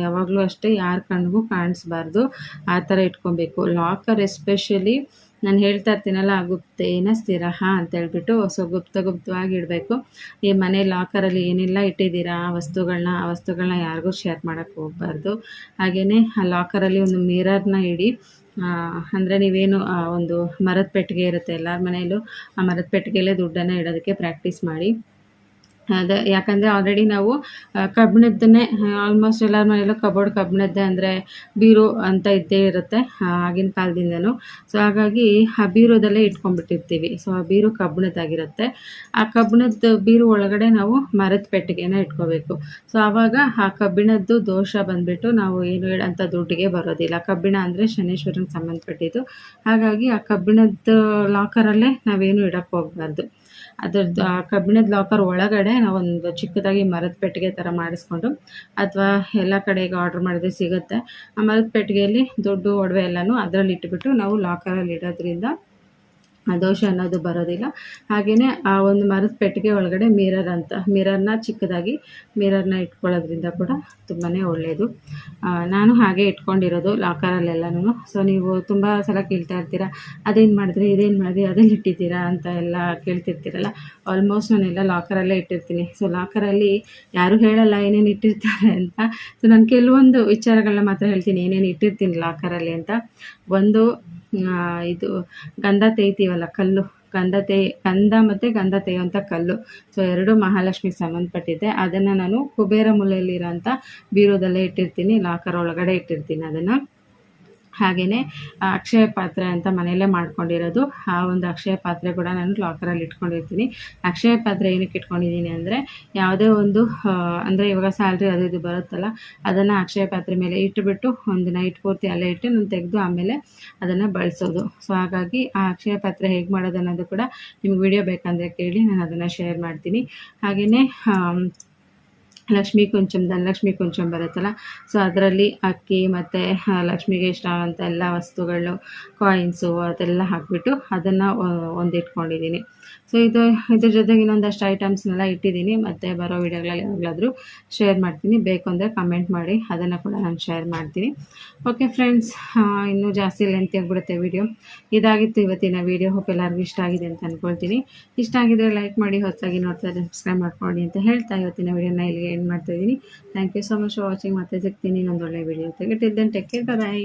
ಯಾವಾಗಲೂ ಅಷ್ಟೇ ಯಾರ ಕಣ್ಗೂ ಕಾಣಿಸ್ಬಾರ್ದು. ಆ ಥರ ಇಟ್ಕೊಬೇಕು. ಲಾಕರ್ ಎಸ್ಪೆಷಲಿ ನಾನು ಹೇಳ್ತಾ ಇರ್ತೀನಲ್ಲ ಗುಪ್ತೇನ ಸ್ಥಿರಹ ಅಂತ ಹೇಳ್ಬಿಟ್ಟು, ಸೊ, ಗುಪ್ತ ಗುಪ್ತವಾಗಿ ಇಡಬೇಕು. ಈ ಮನೆ ಲಾಕರಲ್ಲಿ ಏನೆಲ್ಲ ಇಟ್ಟಿದ್ದೀರಾ, ಆ ವಸ್ತುಗಳನ್ನ ಆ ವಸ್ತುಗಳನ್ನ ಯಾರಿಗೂ ಶೇರ್ ಮಾಡೋಕ್ಕೆ ಹೋಗಬಾರ್ದು. ಹಾಗೆಯೇ ಆ ಲಾಕರಲ್ಲಿ ಒಂದು ಮಿರರ್ನ ಇಡಿ ಅಂದರೆ ನೀವೇನು ಒಂದು ಮರದ ಪೆಟ್ಟಿಗೆ ಇರುತ್ತೆ ಎಲ್ಲರ ಮನೆಯಲ್ಲೂ ಆ ಮರದ ಪೆಟ್ಟಿಗೆಯಲ್ಲೇ ದುಡ್ಡನ್ನು ಇಡೋದಕ್ಕೆ ಪ್ರಾಕ್ಟೀಸ್ ಮಾಡಿ. ಅದೇ, ಯಾಕಂದರೆ ಆಲ್ರೆಡಿ ನಾವು ಕಬ್ಬಿಣದ್ದನ್ನೇ ಆಲ್ಮೋಸ್ಟ್ ಎಲ್ಲರ ಮನೆಯಲ್ಲೂ ಕಬೋರ್ಡ್ ಕಬ್ಬಿಣದ್ದೇ ಅಂದರೆ ಬೀರು ಅಂತ ಇದ್ದೇ ಇರುತ್ತೆ ಆಗಿನ ಕಾಲದಿಂದನೂ. ಸೊ ಹಾಗಾಗಿ ಆ ಬೀರೋದಲ್ಲೇ ಇಟ್ಕೊಂಡ್ಬಿಟ್ಟಿರ್ತೀವಿ. ಸೊ ಆ ಬೀರು ಕಬ್ಬಿಣದ್ದಾಗಿರುತ್ತೆ. ಆ ಕಬ್ಬಿಣದ ಬೀರು ಒಳಗಡೆ ನಾವು ಮರದ ಪೆಟ್ಟಿಗೆನ ಇಟ್ಕೋಬೇಕು. ಸೊ ಆವಾಗ ಆ ಕಬ್ಬಿಣದ್ದು ದೋಷ ಬಂದುಬಿಟ್ಟು ನಾವು ಏನು ಹೇಳೋಂಥ ದುಡ್ಡಿಗೆ ಬರೋದಿಲ್ಲ. ಕಬ್ಬಿಣ ಅಂದರೆ ಶನೇಶ್ವರನ ಸಂಬಂಧಪಟ್ಟಿದ್ದು. ಹಾಗಾಗಿ ಆ ಕಬ್ಬಿಣದ ಲಾಕರಲ್ಲೇ ನಾವೇನು ಇಡೋಕ್ಕೆ ಹೋಗ್ಬಾರ್ದು. ಅದರದ್ದು ಆ ಕಬ್ಬಿಣದ ಲಾಕರ್ ಒಳಗಡೆ ನಾವೊಂದು ಚಿಕ್ಕದಾಗಿ ಮರದ ಪೆಟ್ಟಿಗೆ ಥರ ಮಾಡಿಸ್ಕೊಂಡು ಅಥವಾ ಎಲ್ಲ ಕಡೆಗೆ ಆರ್ಡ್ರ್ ಮಾಡಿದ್ರೆ ಸಿಗುತ್ತೆ. ಆ ಮರದ ಪೆಟ್ಟಿಗೆಯಲ್ಲಿ ದುಡ್ಡು ಒಡವೆ ಎಲ್ಲನೂ ಅದರಲ್ಲಿ ಇಟ್ಬಿಟ್ಟು ನಾವು ಲಾಕರಲ್ಲಿ ಇಡೋದ್ರಿಂದ ದೋಷ ಅನ್ನೋದು ಬರೋದಿಲ್ಲ. ಹಾಗೆಯೇ ಆ ಒಂದು ಮರದ ಪೆಟ್ಟಿಗೆ ಒಳಗಡೆ ಮಿರರ್ ಅಂತ ಮಿರರ್ನ ಚಿಕ್ಕದಾಗಿ ಮಿರರ್ನ ಇಟ್ಕೊಳ್ಳೋದ್ರಿಂದ ಕೂಡ ತುಂಬಾ ಒಳ್ಳೆಯದು ನಾನು ಹಾಗೆ ಇಟ್ಕೊಂಡಿರೋದು ಲಾಕರಲ್ಲೆಲ್ಲನೂ ಸೊ ನೀವು ತುಂಬ ಸಲ ಕೇಳ್ತಾ ಇರ್ತೀರ, ಅದೇನು ಮಾಡಿದ್ರಿ, ಇದೇನು ಮಾಡಿದ್ರಿ ಅದನ್ನು ಇಟ್ಟಿದ್ದೀರಾ? ಅಂತ ಎಲ್ಲ ಕೇಳ್ತಿರ್ತೀರಲ್ಲ. ಆಲ್ಮೋಸ್ಟ್ ನಾನೆಲ್ಲ ಲಾಕರಲ್ಲೇ ಇಟ್ಟಿರ್ತೀನಿ. ಸೊ ಲಾಕರಲ್ಲಿ ಯಾರೂ ಹೇಳಲ್ಲ, ಏನೇನು ಇಟ್ಟಿರ್ತಾರೆ ಅಂತ. ಸೊ ನಾನು ಕೆಲವೊಂದು ವಿಚಾರಗಳನ್ನ ಮಾತ್ರ ಹೇಳ್ತೀನಿ. ಏನೇನು ಇಟ್ಟಿರ್ತೀನಿ ಲಾಕರಲ್ಲಿ ಅಂತ. ಒಂದು ಇದು ಗಂಧ ತೇಯ್ತೀವಲ್ಲ, ಕಲ್ಲು. ಗಂಧ ತೇ ಗಂಧ ಮತ್ತು ಗಂಧ ತೇಯುವಂಥ ಕಲ್ಲು. ಸೊ ಎರಡು ಮಹಾಲಕ್ಷ್ಮಿಗೆ ಸಂಬಂಧಪಟ್ಟಿದೆ. ಅದನ್ನು ನಾನು ಕುಬೇರ ಮೂಲೆಯಲ್ಲಿರೋಂಥ ಬೀರೋದಲ್ಲೇ ಇಟ್ಟಿರ್ತೀನಿ, ಲಾಕರ್ ಒಳಗಡೆ ಇಟ್ಟಿರ್ತೀನಿ ಅದನ್ನು. ಹಾಗೆಯೇ ಅಕ್ಷಯ ಪಾತ್ರೆ ಅಂತ ಮನೆಯಲ್ಲೇ ಮಾಡ್ಕೊಂಡಿರೋದು. ಆ ಒಂದು ಅಕ್ಷಯ ಪಾತ್ರೆ ಕೂಡ ನಾನು ಲಾಕರಲ್ಲಿ ಇಟ್ಕೊಂಡಿರ್ತೀನಿ. ಅಕ್ಷಯ ಪಾತ್ರೆ ಏನಕ್ಕೆ ಇಟ್ಕೊಂಡಿದ್ದೀನಿ ಅಂದರೆ, ಯಾವುದೇ ಒಂದು ಅಂದರೆ ಇವಾಗ ಸ್ಯಾಲ್ರಿ ಅದು ಇದು ಬರುತ್ತಲ್ಲ, ಅದನ್ನು ಅಕ್ಷಯ ಪಾತ್ರೆ ಮೇಲೆ ಇಟ್ಟುಬಿಟ್ಟು ಒಂದು ನೈಟ್ ಪೂರ್ತಿ ಅಲ್ಲೇ ಇಟ್ಟು ನಾನು ತೆಗೆದು ಆಮೇಲೆ ಅದನ್ನು ಬಳಸೋದು. ಸೊ ಹಾಗಾಗಿ ಆ ಅಕ್ಷಯ ಪಾತ್ರೆ ಹೇಗೆ ಮಾಡೋದು ಅನ್ನೋದು ಕೂಡ ನಿಮ್ಗೆ ವಿಡಿಯೋ ಬೇಕಂದರೆ ಕೇಳಿ, ನಾನು ಅದನ್ನು ಶೇರ್ ಮಾಡ್ತೀನಿ. ಹಾಗೆಯೇ ಲಕ್ಷ್ಮೀ ಕುಂಚಮ್, ಧನಲಕ್ಷ್ಮಿ ಕುಂಚಮ್ ಬರುತ್ತಲ್ಲ. ಸೊ ಅದರಲ್ಲಿ ಅಕ್ಕಿ ಮತ್ತು ಲಕ್ಷ್ಮಿಗೆ ಇಷ್ಟ ಆಗೋಂಥ ಎಲ್ಲ ವಸ್ತುಗಳು ಕಾಯಿನ್ಸು ಅದೆಲ್ಲ ಹಾಕಿಬಿಟ್ಟು ಅದನ್ನು ಒಂದು ಇಟ್ಕೊಂಡಿದ್ದೀನಿ ಸೊ ಇದು ಇದ್ರ ಜೊತೆಗೆ ಇನ್ನೊಂದಷ್ಟು ಐಟಮ್ಸ್ನೆಲ್ಲ ಇಟ್ಟಿದ್ದೀನಿ. ಮತ್ತು ಬರೋ ವೀಡಿಯೋಗಳಲ್ಲಿ ಯಾವಾಗಲಾದರೂ ಶೇರ್ ಮಾಡ್ತೀನಿ. ಬೇಕು ಅಂದರೆ ಕಮೆಂಟ್ ಮಾಡಿ. ಅದನ್ನು ಕೂಡ ನಾನು ಶೇರ್ ಮಾಡ್ತೀನಿ. ಓಕೆ ಫ್ರೆಂಡ್ಸ್ ಇನ್ನೂ ಜಾಸ್ತಿ ಲೆಂತ್ ಆಗಿಬಿಡುತ್ತೆ ವೀಡಿಯೋ ಇದಾಗಿತ್ತು ಇವತ್ತಿನ ವೀಡಿಯೋ ಹೋಪ್ ಎಲ್ಲರಿಗೂ ಇಷ್ಟ ಆಗಿದೆ ಅಂತ ಅಂದ್ಕೊಳ್ತೀನಿ ಇಷ್ಟ ಆಗಿದ್ರೆ ಲೈಕ್ ಮಾಡಿ, ಹೊಸದಾಗಿ ನೋಡ್ತಾ ಸಬ್ಸ್ಕ್ರೈಬ್ ಮಾಡ್ಕೊಳ್ಳಿ ಅಂತ ಹೇಳ್ತಾ ಇವತ್ತಿನ ವೀಡಿಯೋನ ಇಲ್ಲಿಗೆ ಎಂಡ್ ಮಾಡ್ತಾ ಇದ್ದೀನಿ. Thank you so much for watching ಮತ್ತೆ ಸಿಗ್ತೀನಿ ಇನ್ನೊಂದು ಒಳ್ಳೆ ವೀಡಿಯೋ ತೆಗೆಟಿದ್ದೇನೆ ಟೆಕ್ ಕೇರ್ ಬಾಯ್